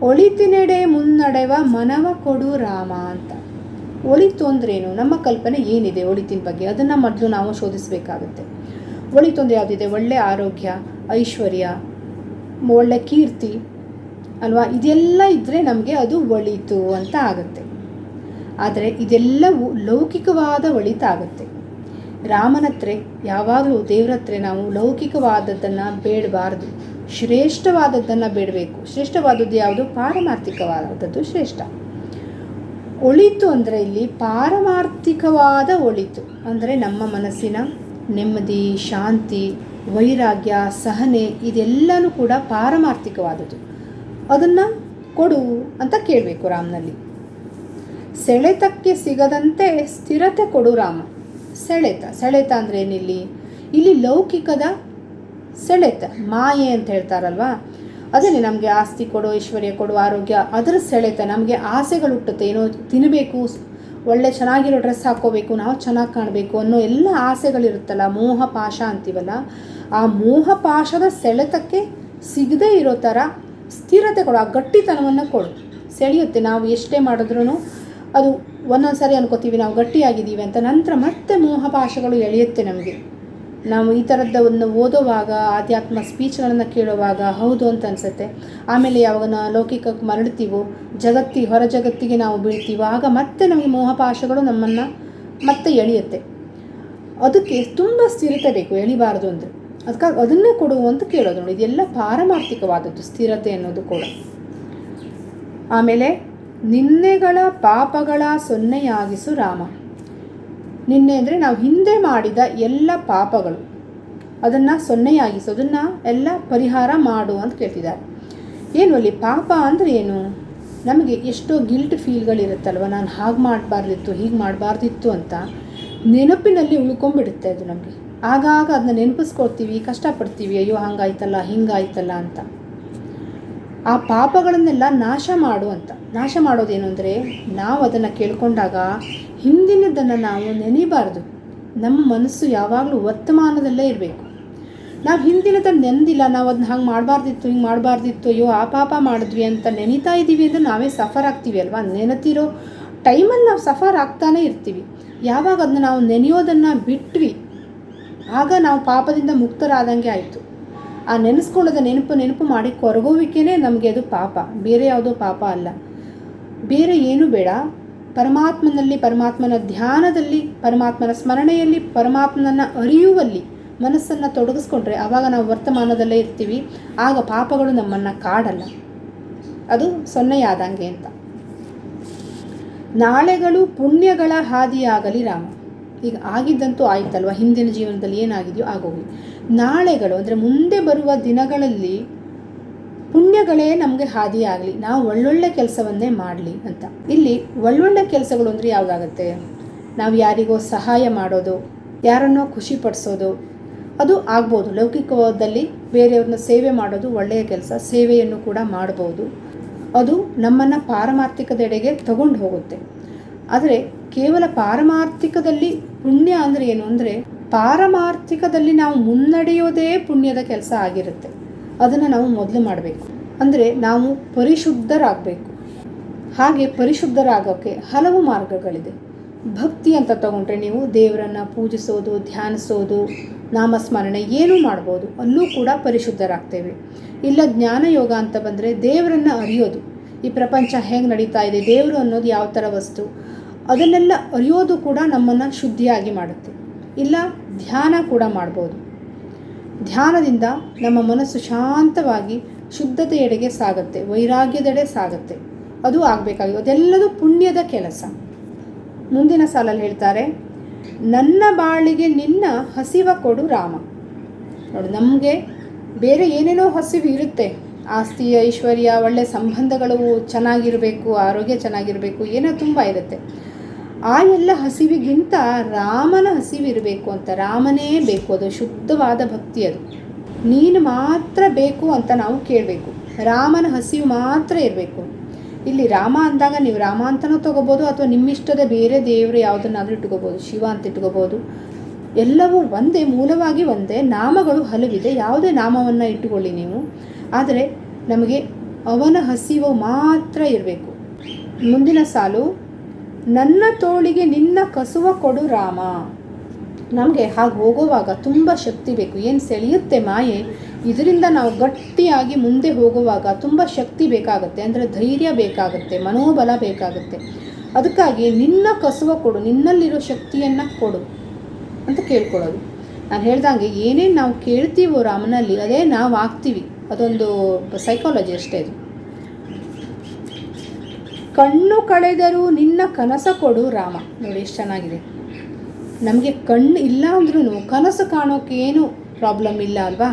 Speaker 1: ಒಳಿತಿನೆಡೆ ಮುನ್ನಡೆವ ಮನವ ಕೊಡು ರಾಮ ಅಂತ. ಒಳಿತು ಅಂದ್ರೇನು? ನಮ್ಮ ಕಲ್ಪನೆ ಏನಿದೆ ಒಳಿತಿನ ಬಗ್ಗೆ? ಅದನ್ನು ಮೊದಲು ನಾವು ಶೋಧಿಸಬೇಕಾಗುತ್ತೆ. ಒಳಿತು ಅಂದ್ರೆ ಯಾವುದಿದೆ? ಒಳ್ಳೆ ಆರೋಗ್ಯ, ಐಶ್ವರ್ಯ, ಒಳ್ಳೆ ಕೀರ್ತಿ ಅಲ್ವಾ? ಇದೆಲ್ಲ ಇದ್ದರೆ ನಮಗೆ ಅದು ಒಳಿತು ಅಂತ ಆಗುತ್ತೆ. ಆದರೆ ಇದೆಲ್ಲವೂ ಲೌಕಿಕವಾದ ಒಳಿತಾಗುತ್ತೆ ರಾಮನತ್ರ ಯಾವಾಗಲೂ ದೇವ್ರ ಹತ್ರ ನಾವು ಲೌಕಿಕವಾದದ್ದನ್ನು ಬೇಡಬಾರ್ದು. ಶ್ರೇಷ್ಠವಾದದ್ದನ್ನು ಬೇಡಬೇಕು. ಶ್ರೇಷ್ಠವಾದದ್ದು ಯಾವುದು? ಪಾರಮಾರ್ಥಿಕವಾದದ್ದು ಶ್ರೇಷ್ಠ. ಒಳಿತು ಅಂದರೆ ಇಲ್ಲಿ ಪಾರಮಾರ್ಥಿಕವಾದ ಒಳಿತು. ಅಂದರೆ ನಮ್ಮ ಮನಸ್ಸಿನ ನೆಮ್ಮದಿ, ಶಾಂತಿ, ವೈರಾಗ್ಯ, ಸಹನೆ, ಇದೆಲ್ಲನೂ ಕೂಡ ಪಾರಮಾರ್ಥಿಕವಾದದ್ದು. ಅದನ್ನು ಕೊಡು ಅಂತ ಕೇಳಬೇಕು ರಾಮನಲ್ಲಿ. ಸೆಳೆತಕ್ಕೆ ಸಿಗದಂತೆ ಸ್ಥಿರತೆ ಕೊಡು ರಾಮ. ಸೆಳೆತ ಸೆಳೆತ ಅಂದರೆ ಏನಿಲ್ಲಿ? ಇಲ್ಲಿ ಲೌಕಿಕದ ಸೆಳೆತ, ಮಾಯೆ ಅಂತ ಹೇಳ್ತಾರಲ್ವಾ? ಅದನ್ನೇ ನಮಗೆ ಆಸ್ತಿ ಕೊಡು, ಐಶ್ವರ್ಯ ಕೊಡು, ಆರೋಗ್ಯ, ಅದರ ಸೆಳೆತ. ನಮಗೆ ಆಸೆಗಳು ಹುಟ್ಟುತ್ತೆ. ಏನೋ ತಿನ್ನಬೇಕು ಒಳ್ಳೆ ಚೆನ್ನಾಗಿರೋ ಡ್ರೆಸ್ ಹಾಕೋಬೇಕು ನಾವು ಚೆನ್ನಾಗಿ ಕಾಣಬೇಕು ಅನ್ನೋ ಎಲ್ಲ ಆಸೆಗಳಿರುತ್ತಲ್ಲ, ಮೋಹ ಪಾಶ ಅಂತೀವಲ್ಲ, ಆ ಮೋಹ ಪಾಶದ ಸೆಳೆತಕ್ಕೆ ಸಿಗದೇ ಇರೋ ಥರ ಸ್ಥಿರತೆ ಕೊಡು ಆ ಗಟ್ಟಿತನವನ್ನು ಕೊಡು. ಸೆಳೆಯುತ್ತೆ. ನಾವು ಎಷ್ಟೇ ಮಾಡಿದ್ರೂ ಅದು ಒಂದೊಂದು ಸಾರಿ ಅನ್ಕೋತೀವಿ, ನಾವು ಗಟ್ಟಿಯಾಗಿದ್ದೀವಿ ಅಂತ. ನಂತರ ಮತ್ತೆ ಮೋಹ ಪಾಶಗಳು ಎಳೆಯುತ್ತೆ ನಮಗೆ. ನಾವು ಈ ಥರದ್ದವನ್ನು ಓದೋವಾಗ, ಆಧ್ಯಾತ್ಮ ಸ್ಪೀಚ್ಗಳನ್ನು ಕೇಳುವಾಗ, ಹೌದು ಅಂತ ಅನಿಸುತ್ತೆ. ಆಮೇಲೆ ಯಾವಾಗ ನಾವು ಲೌಕಿಕಕ್ಕೆ ಮರಳ್ತೀವೋ ಜಗತ್ತಿ ಹೊರ ಜಗತ್ತಿಗೆ ನಾವು ಬೀಳ್ತೀವೋ, ಆಗ ಮತ್ತೆ ನಮಗೆ ಮೋಹಪಾಶಗಳು ನಮ್ಮನ್ನು ಮತ್ತೆ ಎಳೆಯುತ್ತೆ. ಅದಕ್ಕೆ ತುಂಬ ಸ್ಥಿರತೆ ಬೇಕು, ಎಳಿಬಾರ್ದು ಅಂದರೆ. ಅದಕ್ಕಾಗಿ ಅದನ್ನೇ ಕೊಡು ಅಂತ ಕೇಳೋದು ನೋಡಿ. ಇದೆಲ್ಲ ಪಾರಮಾರ್ಥಿಕವಾದದ್ದು, ಸ್ಥಿರತೆ ಅನ್ನೋದು ಕೂಡ. ಆಮೇಲೆ, ನಿನ್ನೆಗಳ ಪಾಪಗಳ ಸೊನ್ನೆಯಾಗಿಸು ರಾಮ. ನಿನ್ನೆ ಅಂದರೆ ನಾವು ಹಿಂದೆ ಮಾಡಿದ ಎಲ್ಲ ಪಾಪಗಳು. ಅದನ್ನು ಸೊನ್ನೆಯಾಗಿಸು, ಅದನ್ನು ಎಲ್ಲ ಪರಿಹಾರ ಮಾಡು ಅಂತ ಕೇಳ್ತಿದ್ದಾರೆ. ಏನು ಅಲ್ಲಿ ಪಾಪ ಅಂದರೆ ಏನು? ನಮಗೆ ಎಷ್ಟೋ ಗಿಲ್ಟ್ ಫೀಲ್ಗಳಿರುತ್ತಲ್ವ ನಾನು ಹಾಗೆ ಮಾಡಬಾರ್ದಿತ್ತು, ಹೀಗೆ ಮಾಡಬಾರ್ದಿತ್ತು ಅಂತ ನೆನಪಿನಲ್ಲಿ ಉಳ್ಕೊಂಬಿಡುತ್ತೆ ಅದು ನಮಗೆ. ಆಗಾಗ ಅದನ್ನ ನೆನಪಿಸ್ಕೊಳ್ತೀವಿ, ಕಷ್ಟಪಡ್ತೀವಿ, ಅಯ್ಯೋ ಹಂಗಾಯ್ತಲ್ಲ, ಹಿಂಗಾಯ್ತಲ್ಲ ಅಂತ. ಆ ಪಾಪಗಳನ್ನೆಲ್ಲ ನಾಶ ಮಾಡು ಅಂತ. ನಾಶ ಮಾಡೋದೇನು ಅಂದರೆ, ನಾವು ಅದನ್ನು ಕೇಳ್ಕೊಂಡಾಗ ಹಿಂದಿನದನ್ನು ನಾವು ನೆನೆಯಬಾರ್ದು ನಮ್ಮ ಮನಸ್ಸು ಯಾವಾಗಲೂ ವರ್ತಮಾನದಲ್ಲೇ ಇರಬೇಕು. ನಾವು ಹಿಂದಿನದನ್ನು ನೆನೆದಿಲ್ಲ, ನಾವು ಅದನ್ನ ಹಂಗೆ ಮಾಡಬಾರ್ದಿತ್ತು, ಹಿಂಗೆ ಮಾಡಬಾರ್ದಿತ್ತು, ಅಯ್ಯೋ ಆ ಪಾಪ ಮಾಡಿದ್ವಿ ಅಂತ ನೆನೀತಾ ಇದ್ದೀವಿ ಅಂದರೆ ನಾವೇ ಸಫರ್ ಆಗ್ತೀವಿ ಅಲ್ವಾ? ನೆನೆತಿರೋ ಟೈಮಲ್ಲಿ ನಾವು ಸಫರ್ ಆಗ್ತಾನೇ ಇರ್ತೀವಿ. ಯಾವಾಗ ಅದನ್ನ ನಾವು ನೆನೆಯೋದನ್ನು ಬಿಟ್ವಿ ಆಗ ನಾವು ಪಾಪದಿಂದ ಮುಕ್ತರಾದಂಗೆ ಆಯಿತು. ಆ ನೆನೆಸ್ಕೊಳ್ಳೋದ ನೆನಪು ನೆನಪು ಮಾಡಿ ಕೊರಗೋವಿಕೆನೇ ನಮಗೆ ಅದು ಪಾಪ. ಬೇರೆ ಯಾವುದೋ ಪಾಪ ಅಲ್ಲ. ಬೇರೆ ಏನೂ ಬೇಡ. ಪರಮಾತ್ಮನಲ್ಲಿ ಪರಮಾತ್ಮನ ಧ್ಯಾನದಲ್ಲಿ, ಪರಮಾತ್ಮನ ಸ್ಮರಣೆಯಲ್ಲಿ, ಪರಮಾತ್ಮನನ್ನು ಅರಿಯುವಲ್ಲಿ ಮನಸ್ಸನ್ನು ತೊಡಗಿಸ್ಕೊಂಡ್ರೆ ಆವಾಗ ನಾವು ವರ್ತಮಾನದಲ್ಲೇ ಇರ್ತೀವಿ. ಆಗ ಪಾಪಗಳು ನಮ್ಮನ್ನು ಕಾಡಲ್ಲ. ಅದು ಸೊನ್ನೆಯಾದಂಗೆ ಅಂತ. ನಾಳೆಗಳು ಪುಣ್ಯಗಳ ಹಾದಿಯಾಗಲಿ ರಾಮ. ಈಗ ಆಗಿದ್ದಂತೂ ಆಯ್ತಲ್ವ? ಹಿಂದಿನ ಜೀವನದಲ್ಲಿ ಏನಾಗಿದೆಯೋ ಆಗೋಗಿ ನಾಳೆಗಳು, ಅಂದರೆ ಮುಂದೆ ಬರುವ ದಿನಗಳಲ್ಲಿ ಪುಣ್ಯಗಳೇ ನಮಗೆ ಹಾದಿಯಾಗಲಿ. ನಾವು ಒಳ್ಳೊಳ್ಳೆ ಕೆಲಸವನ್ನೇ ಮಾಡಲಿ ಅಂತ. ಇಲ್ಲಿ ಒಳ್ಳೊಳ್ಳೆ ಕೆಲಸಗಳು ಅಂದರೆ ಯಾವುದಾಗತ್ತೆ? ನಾವು ಯಾರಿಗೋ ಸಹಾಯ ಮಾಡೋದು, ಯಾರನ್ನೋ ಖುಷಿ ಪಡಿಸೋದು ಅದು ಆಗ್ಬೋದು. ಲೌಕಿಕದಲ್ಲಿ ಬೇರೆಯವ್ರನ್ನ ಸೇವೆ ಮಾಡೋದು ಒಳ್ಳೆಯ ಕೆಲಸ, ಸೇವೆಯನ್ನು ಕೂಡ ಮಾಡಬಹುದು ಅದು ನಮ್ಮನ್ನು ಪಾರಮಾರ್ಥಿಕದೆಡೆಗೆ ತಗೊಂಡು ಹೋಗುತ್ತೆ. ಆದರೆ ಕೇವಲ ಪಾರಮಾರ್ಥಿಕದಲ್ಲಿ ಪುಣ್ಯ ಅಂದರೆ ಏನು ಅಂದರೆ ಪಾರಮಾರ್ಥಿಕದಲ್ಲಿ ನಾವು ಮುನ್ನಡೆಯೋದೇ ಪುಣ್ಯದ ಕೆಲಸ ಆಗಿರುತ್ತೆ. ಅದನ್ನು ನಾವು ಮೊದಲು ಮಾಡಬೇಕು. ಅಂದರೆ ನಾವು ಪರಿಶುದ್ಧರಾಗಬೇಕು. ಹಾಗೆ ಪರಿಶುದ್ಧರಾಗೋಕ್ಕೆ ಹಲವು ಮಾರ್ಗಗಳಿದೆ. ಭಕ್ತಿ ಅಂತ ತಗೊಂಡ್ರೆ ನೀವು ದೇವರನ್ನು ಪೂಜಿಸೋದು, ಧ್ಯಾನಿಸೋದು, ನಾಮಸ್ಮರಣೆ ಏನೂ ಮಾಡ್ಬೋದು. ಅಲ್ಲೂ ಕೂಡ ಪರಿಶುದ್ಧರಾಗ್ತೇವೆ. ಇಲ್ಲ ಜ್ಞಾನ ಯೋಗ ಅಂತ ಬಂದರೆ ದೇವರನ್ನು ಅರಿಯೋದು. ಈ ಪ್ರಪಂಚ ಹೇಗೆ ನಡೀತಾ ಇದೆ, ದೇವರು ಅನ್ನೋದು ಯಾವ ಥರ ವಸ್ತು ಅದನ್ನೆಲ್ಲ ಅರಿಯೋದು ಕೂಡ ನಮ್ಮನ್ನು ಶುದ್ಧಿಯಾಗಿ ಮಾಡುತ್ತೆ. ಇಲ್ಲ, ಧ್ಯಾನ ಕೂಡ ಮಾಡ್ಬೋದು. ಧ್ಯಾನದಿಂದ ನಮ್ಮ ಮನಸ್ಸು ಶಾಂತವಾಗಿ ಶುದ್ಧತೆಯೆಡೆಗೆ ಸಾಗುತ್ತೆ, ವೈರಾಗ್ಯದೆಡೆ ಸಾಗುತ್ತೆ. ಅದು ಆಗಬೇಕಾಗಿದೆ ಅದೆಲ್ಲದೂ ಪುಣ್ಯದ ಕೆಲಸ. ಮುಂದಿನ ಸಾಲಲ್ಲಿ ಹೇಳ್ತಾರೆ, ನನ್ನ ಬಾಳಿಗೆ ನಿನ್ನ ಹಸಿವ ಕೊಡು ರಾಮ. ನೋಡಿ, ನಮಗೆ ಬೇರೆ ಏನೇನೋ ಹಸಿವು ಇರುತ್ತೆ. ಆಸ್ತಿ ಐಶ್ವರ್ಯ, ಒಳ್ಳೆ ಸಂಬಂಧಗಳು ಚೆನ್ನಾಗಿರಬೇಕು, ಆರೋಗ್ಯ ಚೆನ್ನಾಗಿರಬೇಕು, ಏನೋ ತುಂಬ ಇರುತ್ತೆ. ಆ ಎಲ್ಲ ಹಸಿವಿಗಿಂತ ರಾಮನ ಹಸಿವಿರಬೇಕು ಅಂತ ರಾಮನೇ ಬೇಕು. ಅದು ಶುದ್ಧವಾದ ಭಕ್ತಿ ಅದು. ನೀನು ಮಾತ್ರ ಬೇಕು ಅಂತ ನಾವು ಕೇಳಬೇಕು. ರಾಮನ ಹಸಿವು ಮಾತ್ರ ಇರಬೇಕು. ಇಲ್ಲಿ ರಾಮ ಅಂದಾಗ ನೀವು ರಾಮ ಅಂತನೂ ತೊಗೋಬೋದು ಅಥವಾ ನಿಮ್ಮಿಷ್ಟದ ಬೇರೆ ದೇವರು ಯಾವುದನ್ನಾದರೂ ಇಟ್ಕೋಬೋದು, ಶಿವ ಅಂತ ಇಟ್ಕೋಬೋದು. ಎಲ್ಲವೂ ಒಂದೇ, ಮೂಲವಾಗಿ ಒಂದೇ. ನಾಮಗಳು ಹಲವಿದೆ. ಯಾವುದೇ ನಾಮವನ್ನು ಇಟ್ಟುಕೊಳ್ಳಿ ನೀವು. ಆದರೆ ನಮಗೆ ಅವನ ಹಸಿವು ಮಾತ್ರ ಇರಬೇಕು. ಮುಂದಿನ ಸಾಲು ನನ್ನ ತೋಳಿಗೆ ನಿನ್ನ ಕಸುವ ಕೊಡು ರಾಮ. ನಮಗೆ ಹಾಗೆ ಹೋಗುವಾಗ ತುಂಬ ಶಕ್ತಿ ಬೇಕು. ಏನು ಸೆಳೆಯುತ್ತೆ ಮಾಯೆ? ಇದರಿಂದ ನಾವು ಗಟ್ಟಿಯಾಗಿ ಮುಂದೆ ಹೋಗುವಾಗ ತುಂಬ ಶಕ್ತಿ ಬೇಕಾಗುತ್ತೆ. ಅಂದರೆ ಧೈರ್ಯ ಬೇಕಾಗುತ್ತೆ, ಮನೋಬಲ ಬೇಕಾಗುತ್ತೆ. ಅದಕ್ಕಾಗಿ ನಿನ್ನ ಕಸುವ ಕೊಡು, ನಿನ್ನಲ್ಲಿರೋ ಶಕ್ತಿಯನ್ನು ಕೊಡು ಅಂತ ಕೇಳ್ಕೊಳ್ಳೋದು. ನಾನು ಹೇಳ್ದಂಗೆ ಏನೇನು ನಾವು ಕೇಳ್ತೀವೋ ರಾಮನಲ್ಲಿ, ಅದೇ ನಾವು ಆಗ್ತೀವಿ. ಅದೊಂದು ಸೈಕಾಲಜಿ ಅಷ್ಟೇ ಇದು. ಕಣ್ಣು ಕಳೆದರೂ ನಿನ್ನ ಕನಸ ಕೊಡು ರಾಮ. ನೋಡಿ ಎಷ್ಟು ಚೆನ್ನಾಗಿದೆ. ನಮಗೆ ಕಣ್ಣು ಇಲ್ಲ ಅಂದ್ರೂ ಕನಸು ಕಾಣೋಕೆ ಏನು ಪ್ರಾಬ್ಲಮ್ ಇಲ್ಲ ಅಲ್ವಾ?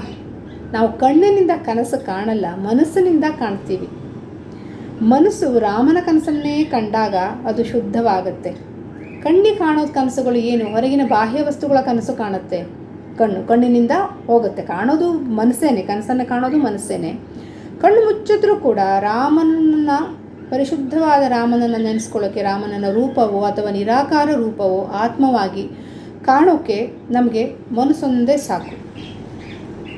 Speaker 1: ನಾವು ಕಣ್ಣಿನಿಂದ ಕನಸು ಕಾಣಲ್ಲ, ಮನಸ್ಸಿನಿಂದ ಕಾಣ್ತೀವಿ. ಮನಸ್ಸು ರಾಮನ ಕನಸನ್ನೇ ಕಂಡಾಗ ಅದು ಶುದ್ಧವಾಗುತ್ತೆ. ಕಣ್ಣಿಗೆ ಕಾಣೋ ಕನಸುಗಳು ಏನು? ಹೊರಗಿನ ಬಾಹ್ಯ ವಸ್ತುಗಳ ಕನಸು ಕಾಣುತ್ತೆ. ಕಣ್ಣು ಕಣ್ಣಿನಿಂದ ಹೋಗುತ್ತೆ. ಕಾಣೋದು ಮನಸ್ಸೇನೆ, ಕನಸನ್ನು ಕಾಣೋದು ಮನಸ್ಸೇನೆ. ಕಣ್ಣು ಮುಚ್ಚಿದ್ರೂ ಕೂಡ ರಾಮನನ್ನ ಪರಿಶುದ್ಧವಾದ ರಾಮನನ್ನು ನೆನೆಸ್ಕೊಳ್ಳೋಕ್ಕೆ ರಾಮನನ್ನ ರೂಪವೋ ಅಥವಾ ನಿರಾಕಾರ ರೂಪವೋ ಆತ್ಮವಾಗಿ ಕಾಣೋಕ್ಕೆ ನಮಗೆ ಮನಸ್ಸೊಂದೇ ಸಾಕು.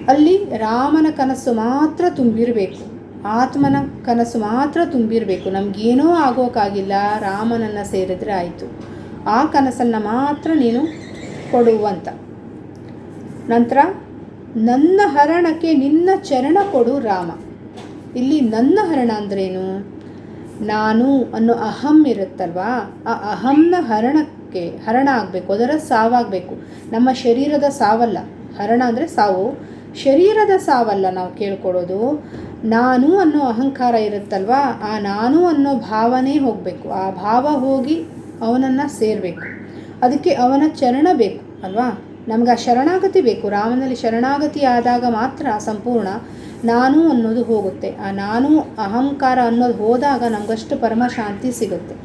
Speaker 1: ಅಲ್ಲಿ ರಾಮನ ಕನಸು ಮಾತ್ರ ತುಂಬಿರಬೇಕು. ಆತ್ಮನ ಕನಸು ಮಾತ್ರ ತುಂಬಿರಬೇಕು. ನಮಗೇನೋ ಆಗೋಕ್ಕಾಗಿಲ್ಲ ರಾಮನನ್ನು ಸೇರಿದ್ರೆ ಆಯಿತು. ಆ ಕನಸನ್ನು ಮಾತ್ರ ನೀನು ಕೊಡುವಂತ. ನಂತರ, ನನ್ನ ಹರಣಕ್ಕೆ ನಿನ್ನ ಚರಣ ಕೊಡು ರಾಮ. ಇಲ್ಲಿ ನನ್ನ ಹರಣ ಅಂದ್ರೇನು? ನಾನು ಅನ್ನೋ ಅಹಂ ಇರುತ್ತಲ್ವಾ? ಆ ಅಹಂನ ಹರಣಕ್ಕೆ ಹರಣ ಆಗಬೇಕು ಅದರ ಸಾವಾಗಬೇಕು. ನಮ್ಮ ಶರೀರದ ಸಾವಲ್ಲ. ಹರಣ ಅಂದರೆ ಸಾವು. ಶರೀರದ ಸಾವಲ್ಲ ನಾವು ಕೇಳ್ಕೊಡೋದು. ನಾನು ಅನ್ನೋ ಅಹಂಕಾರ ಇರುತ್ತಲ್ವಾ? ಆ ನಾನು ಅನ್ನೋ ಭಾವನೆ ಹೋಗಬೇಕು. ಆ ಭಾವ ಹೋಗಿ ಅವನನ್ನು ಸೇರಬೇಕು. ಅದಕ್ಕೆ ಅವನ ಚರಣ ಬೇಕು, ಅಲ್ವಾ? ನಮ್ಗೆ ಆ ಶರಣಾಗತಿ ಬೇಕು. ರಾಮನಲ್ಲಿ ಶರಣಾಗತಿ ಆದಾಗ ಮಾತ್ರ ಸಂಪೂರ್ಣ ನಾನು ಅನ್ನೋದು ಹೋಗುತ್ತೆ. ಆ ನಾನು ಅಹಂಕಾರ ಅನ್ನೋದು ಹೋದಾಗ ನಮಗಷ್ಟು ಪರಮಶಾಂತಿ ಸಿಗುತ್ತೆ.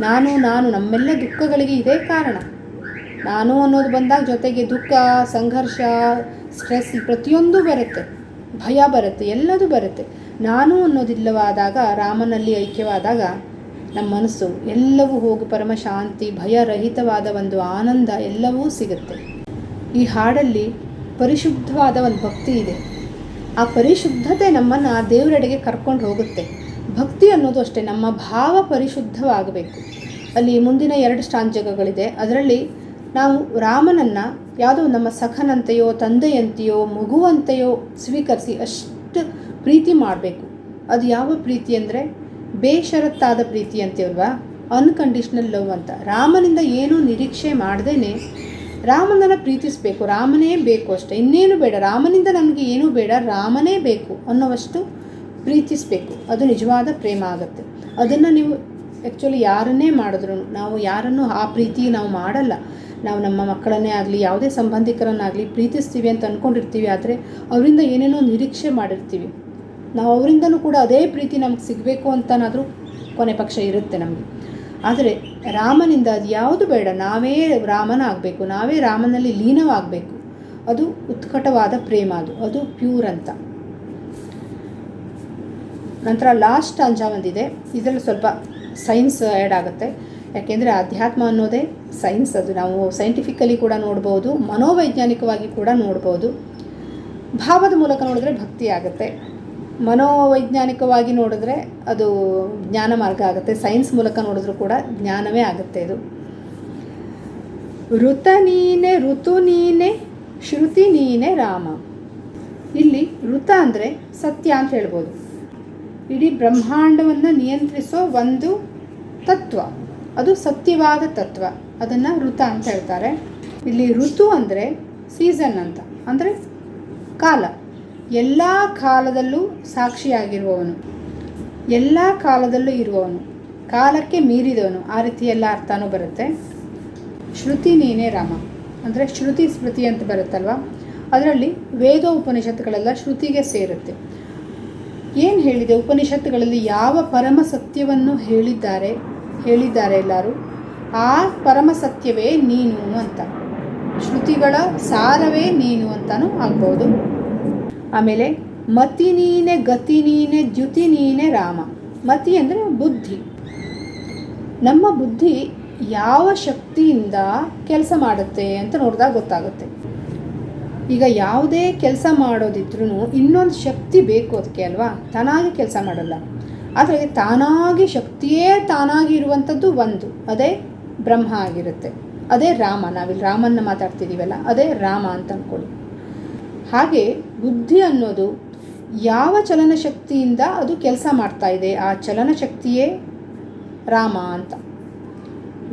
Speaker 1: ನಾನು ನಾನು ನಮ್ಮೆಲ್ಲ ದುಃಖಗಳಿಗೆ ಇದೇ ಕಾರಣ. ನಾನು ಅನ್ನೋದು ಬಂದಾಗ ಜೊತೆಗೆ ದುಃಖ, ಸಂಘರ್ಷ ಸ್ಟ್ರೆಸ್ ಪ್ರತಿಯೊಂದು ಬರುತ್ತೆ. ಭಯ ಬರುತ್ತೆ, ಎಲ್ಲದೂ ಬರುತ್ತೆ. ನಾನು ಅನ್ನೋದಿಲ್ಲವಾದಾಗ, ರಾಮನಲ್ಲಿ ಐಕ್ಯವಾದಾಗ ನಮ್ಮ ಮನಸ್ಸು ಎಲ್ಲವೂ ಹೋಗು ಪರಮ ಶಾಂತಿ ಭಯರಹಿತವಾದ ಒಂದು ಆನಂದ ಎಲ್ಲವೂ ಸಿಗುತ್ತೆ. ಈ ಹಾಡಲ್ಲಿ ಪರಿಶುದ್ಧವಾದ ಒಂದು ಭಕ್ತಿ ಇದೆ. ಆ ಪರಿಶುದ್ಧತೆ ನಮ್ಮನ್ನು ದೇವರೆಡೆಗೆ ಕರ್ಕೊಂಡು ಹೋಗುತ್ತೆ. ಭಕ್ತಿ ಅನ್ನೋದು ಅಷ್ಟೇ, ನಮ್ಮ ಭಾವ ಪರಿಶುದ್ಧವಾಗಬೇಕು. ಅಲ್ಲಿ ಮುಂದಿನ ಎರಡು ಸ್ಟಾಂಜಕಗಳಿದೆ ಅದರಲ್ಲಿ ನಾವು ರಾಮನನ್ನು ಯಾವುದೋ ನಮ್ಮ ಸಖನಂತೆಯೋ, ತಂದೆಯಂತೆಯೋ, ಮಗುವಂತೆಯೋ ಸ್ವೀಕರಿಸಿ ಅಷ್ಟು ಪ್ರೀತಿ ಮಾಡಬೇಕು. ಅದು ಯಾವ ಪ್ರೀತಿ ಅಂದರೆ, ಬೇಷರತ್ತಾದ ಪ್ರೀತಿ ಅಂತೀವಲ್ವಾ? ಅನ್ಕಂಡೀಷ್ನಲ್ ಲವ್ ಅಂತ. ರಾಮನಿಂದ ಏನೂ ನಿರೀಕ್ಷೆ ಮಾಡ್ದೇ ರಾಮನನ್ನು ಪ್ರೀತಿಸಬೇಕು, ರಾಮನೇ ಬೇಕು ಅಷ್ಟೇ. ಇನ್ನೇನು ಬೇಡ, ರಾಮನಿಂದ ನಮಗೆ ಏನೂ ಬೇಡ, ರಾಮನೇ ಬೇಕು ಅನ್ನೋವಷ್ಟು ಪ್ರೀತಿಸಬೇಕು. ಅದು ನಿಜವಾದ ಪ್ರೇಮ ಆಗುತ್ತೆ. ಅದನ್ನು ನೀವು ಆ್ಯಕ್ಚುಲಿ ಯಾರನ್ನೇ ಮಾಡಿದ್ರು, ನಾವು ಯಾರನ್ನು ಆ ಪ್ರೀತಿ ನಾವು ಮಾಡಲ್ಲ. ನಾವು ನಮ್ಮ ಮಕ್ಕಳನ್ನೇ ಆಗಲಿ, ಯಾವುದೇ ಸಂಬಂಧಿಕರನ್ನಾಗಲಿ ಪ್ರೀತಿಸ್ತೀವಿ ಅಂತ ಅಂದ್ಕೊಂಡಿರ್ತೀವಿ ಆದರೆ ಅವರಿಂದ ಏನೇನೋ ನಿರೀಕ್ಷೆ ಮಾಡಿರ್ತೀವಿ. ನಾವು ಅವರಿಂದನೂ ಕೂಡ ಅದೇ ಪ್ರೀತಿ ನಮ್ಗೆ ಸಿಗಬೇಕು ಅಂತನಾದರೂ ಕೊನೆ ಪಕ್ಷ ಇರುತ್ತೆ ನಮಗೆ. ಆದರೆ ರಾಮನಿಂದ ಅದು ಯಾವುದು ಬೇಡ. ನಾವೇ ರಾಮನ ಆಗಬೇಕು ನಾವೇ ರಾಮನಲ್ಲಿ ಲೀನವಾಗಬೇಕು. ಅದು ಉತ್ಕಟವಾದ ಪ್ರೇಮ ಅದು. ಅದು ಪ್ಯೂರ್ ಅಂತ. ನಂತರ ಲಾಸ್ಟ್ ಅಂಜ ಒಂದಿದೆ. ಇದರಲ್ಲಿ ಸ್ವಲ್ಪ ಸೈನ್ಸ್ ಆ್ಯಡ್ ಆಗುತ್ತೆ. ಯಾಕೆಂದರೆ ಅಧ್ಯಾತ್ಮ ಅನ್ನೋದೇ ಸೈನ್ಸ್ ಅದು. ನಾವು ಸೈಂಟಿಫಿಕಲಿ ಕೂಡ ನೋಡ್ಬೋದು. ಮನೋವೈಜ್ಞಾನಿಕವಾಗಿ ಕೂಡ ನೋಡ್ಬೋದು. ಭಾವದ ಮೂಲಕ ನೋಡಿದ್ರೆ ಭಕ್ತಿ ಆಗುತ್ತೆ. ಮನೋವೈಜ್ಞಾನಿಕವಾಗಿ ನೋಡಿದ್ರೆ ಅದು ಜ್ಞಾನ ಮಾರ್ಗ ಆಗುತ್ತೆ. ಸೈನ್ಸ್ ಮೂಲಕ ನೋಡಿದ್ರೂ ಕೂಡ ಜ್ಞಾನವೇ ಆಗುತ್ತೆ ಇದು. ಋತ ನೀನೆ, ಋತು ನೀನೆ, ಶ್ರುತಿ ನೀನೆ, ರಾಮ. ಇಲ್ಲಿ ಋತ ಅಂದರೆ ಸತ್ಯ ಅಂತ ಹೇಳ್ಬೋದು. ಇಡೀ ಬ್ರಹ್ಮಾಂಡವನ್ನು ನಿಯಂತ್ರಿಸೋ ಒಂದು ತತ್ವ. ಅದು ಸತ್ಯವಾದ ತತ್ವ. ಅದನ್ನು ಋತ ಅಂತ ಹೇಳ್ತಾರೆ. ಇಲ್ಲಿ ಋತು ಅಂದರೆ ಸೀಸನ್ ಅಂತ. ಅಂದರೆ ಕಾಲ. ಎಲ್ಲ ಕಾಲದಲ್ಲೂ ಸಾಕ್ಷಿಯಾಗಿರುವವನು. ಎಲ್ಲ ಕಾಲದಲ್ಲೂ ಇರುವವನು. ಕಾಲಕ್ಕೆ ಮೀರಿದವನು. ಆ ರೀತಿ ಎಲ್ಲ ಅರ್ಥನೂ ಬರುತ್ತೆ. ಶ್ರುತಿ ನೀನೇ ರಾಮ. ಅಂದರೆ ಶ್ರುತಿ ಸ್ಮೃತಿ ಅಂತ ಬರುತ್ತಲ್ವ? ಅದರಲ್ಲಿ ವೇದ ಉಪನಿಷತ್ತುಗಳೆಲ್ಲ ಶ್ರುತಿಗೆ ಸೇರುತ್ತೆ. ಏನು ಹೇಳಿದೆ? ಉಪನಿಷತ್ತುಗಳಲ್ಲಿ ಯಾವ ಪರಮ ಸತ್ಯವನ್ನು ಹೇಳಿದ್ದಾರೆ? ಹೇಳಿದ್ದಾರೆ ಎಲ್ಲರೂ? ಆ ಪರಮ ಸತ್ಯವೇ ನೀನು ಅಂತ. ಶ್ರುತಿಗಳ ಸಾರವೇ ನೀನು ಅಂತಲೂ ಆಗ್ಬೋದು. ಆಮೇಲೆ ಮತಿ ನೀನೆ ಗತಿ ನೀನೆ ದ್ಯುತಿ ನೀನೆ ರಾಮ. ಮತಿ ಅಂದರೆ ಬುದ್ಧಿ. ನಮ್ಮ ಬುದ್ಧಿ ಯಾವ ಶಕ್ತಿಯಿಂದ ಕೆಲಸ ಮಾಡುತ್ತೆ ಅಂತ ನೋಡಿದಾಗ ಗೊತ್ತಾಗುತ್ತೆ. ಈಗ ಯಾವುದೇ ಕೆಲಸ ಮಾಡೋದಿದ್ರೂ ಇನ್ನೊಂದು ಶಕ್ತಿ ಬೇಕು ಅದಕ್ಕೆ ಅಲ್ವಾ? ತಾನಾಗಿ ಕೆಲಸ ಮಾಡಲ್ಲ. ಆದರೆ ತಾನಾಗಿ ಶಕ್ತಿಯೇ ತಾನಾಗಿ ಇರುವಂಥದ್ದು ಒಂದು. ಅದೇ ಬ್ರಹ್ಮ ಆಗಿರುತ್ತೆ. ಅದೇ ರಾಮ. ನಾವಿಲ್ಲಿ ರಾಮನ್ನ ಮಾತಾಡ್ತಿದ್ದೀವಲ್ಲ ಅದೇ ರಾಮ ಅಂತ ಅಂದ್ಕೊಳ್ಳಿ ಹಾಗೆ ಬುದ್ಧಿ ಅನ್ನೋದು ಯಾವ ಚಲನಶಕ್ತಿಯಿಂದ ಅದು ಕೆಲಸ ಮಾಡ್ತಾ ಇದೆ, ಆ ಚಲನಶಕ್ತಿಯೇ ರಾಮ ಅಂತ.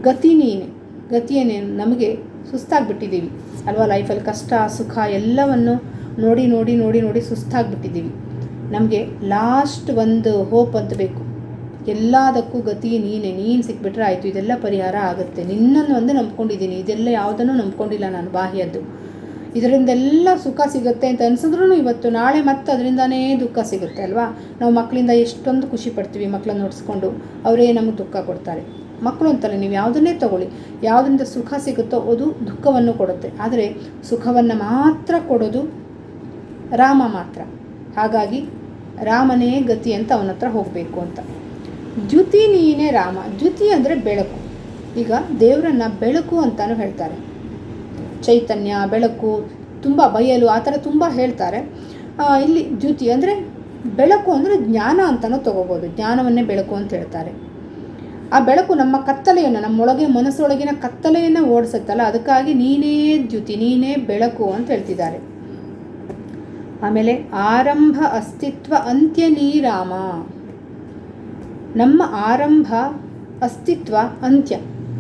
Speaker 1: ಗತಿ ನೀನೆ. ಗತಿಯೇನೇ ನಮಗೆ ಸುಸ್ತಾಗಿಬಿಟ್ಟಿದ್ದೀವಿ ಅಲ್ವಾ? ಲೈಫಲ್ಲಿ ಕಷ್ಟ, ಸುಖ ಎಲ್ಲವನ್ನು ನೋಡಿ ನೋಡಿ ನೋಡಿ ನೋಡಿ ಸುಸ್ತಾಗಿಬಿಟ್ಟಿದ್ದೀವಿ ನಮಗೆ ಲಾಸ್ಟ್ ಒಂದು ಹೋಪ್ ಅಂತ ಬೇಕು. ಎಲ್ಲದಕ್ಕೂ ಗತಿ ನೀನೆ. ನೀನು ಸಿಕ್ಬಿಟ್ರೆ ಆಯಿತು. ಇದೆಲ್ಲ ಪರಿಹಾರ ಆಗುತ್ತೆ. ನಿನ್ನನ್ನು ಒಂದು ನಂಬ್ಕೊಂಡಿದ್ದೀನಿ. ಇದೆಲ್ಲ ಯಾವುದನ್ನು ನಂಬ್ಕೊಂಡಿಲ್ಲ ನಾನು ಬಾಹ್ಯದ್ದು. ಇದರಿಂದೆಲ್ಲ ಸುಖ ಸಿಗುತ್ತೆ ಅಂತ ಅನ್ಸಿದ್ರೂ ಇವತ್ತು ನಾಳೆ ಮತ್ತೆ ಅದರಿಂದನೇ ದುಃಖ ಸಿಗುತ್ತೆ ಅಲ್ವಾ? ನಾವು ಮಕ್ಕಳಿಂದ ಎಷ್ಟೊಂದು ಖುಷಿ ಪಡ್ತೀವಿ ಮಕ್ಕಳನ್ನ ನೋಡಿಸ್ಕೊಂಡು. ಅವರೇ ನಮಗೆ ದುಃಖ ಕೊಡ್ತಾರೆ. ಮಕ್ಕಳು ಅಂತಲ್ಲ ನೀವು ಯಾವುದನ್ನೇ ತಗೊಳ್ಳಿ. ಯಾವುದರಿಂದ ಸುಖ ಸಿಗುತ್ತೋ ಅದು ದುಃಖವನ್ನು ಕೊಡುತ್ತೆ. ಆದರೆ ಸುಖವನ್ನು ಮಾತ್ರ ಕೊಡೋದು ರಾಮ ಮಾತ್ರ. ಹಾಗಾಗಿ ರಾಮನೇ ಗತಿ ಅಂತ ಅವನ ಹತ್ರ ಹೋಗಬೇಕು ಅಂತ. ದ್ಯುತಿ ನೀನೇ ರಾಮ. ದ್ಯುತಿ ಅಂದರೆ ಬೆಳಕು. ಈಗ ದೇವರನ್ನ ಬೆಳಕು ಅಂತಲೂ ಹೇಳ್ತಾರೆ. ಚೈತನ್ಯ, ಬೆಳಕು ತುಂಬ ಬಯಲು ಆ ಥರ ತುಂಬ ಹೇಳ್ತಾರೆ. ಇಲ್ಲಿ ದ್ಯುತಿ ಅಂದರೆ ಬೆಳಕು ಅಂದರೆ ಜ್ಞಾನ ಅಂತಲೂ ತಗೋಬೋದು. ಜ್ಞಾನವನ್ನೇ ಬೆಳಕು ಅಂತ ಹೇಳ್ತಾರೆ. ಆ ಬೆಳಕು ನಮ್ಮ ಕತ್ತಲೆಯನ್ನು, ನಮ್ಮೊಳಗೆ ಮನಸ್ಸೊಳಗಿನ ಕತ್ತಲೆಯನ್ನು ಓಡಿಸುತ್ತಲ್ಲ, ಅದಕ್ಕಾಗಿ ನೀನೇ ದ್ಯುತಿ, ನೀನೇ ಬೆಳಕು ಅಂತ ಹೇಳ್ತಿದ್ದಾರೆ. ಆಮೇಲೆ ಆರಂಭ ಅಸ್ತಿತ್ವ ಅಂತ್ಯ ನೀರಾಮ. ನಮ್ಮ ಆರಂಭ ಅಸ್ತಿತ್ವ ಅಂತ್ಯ.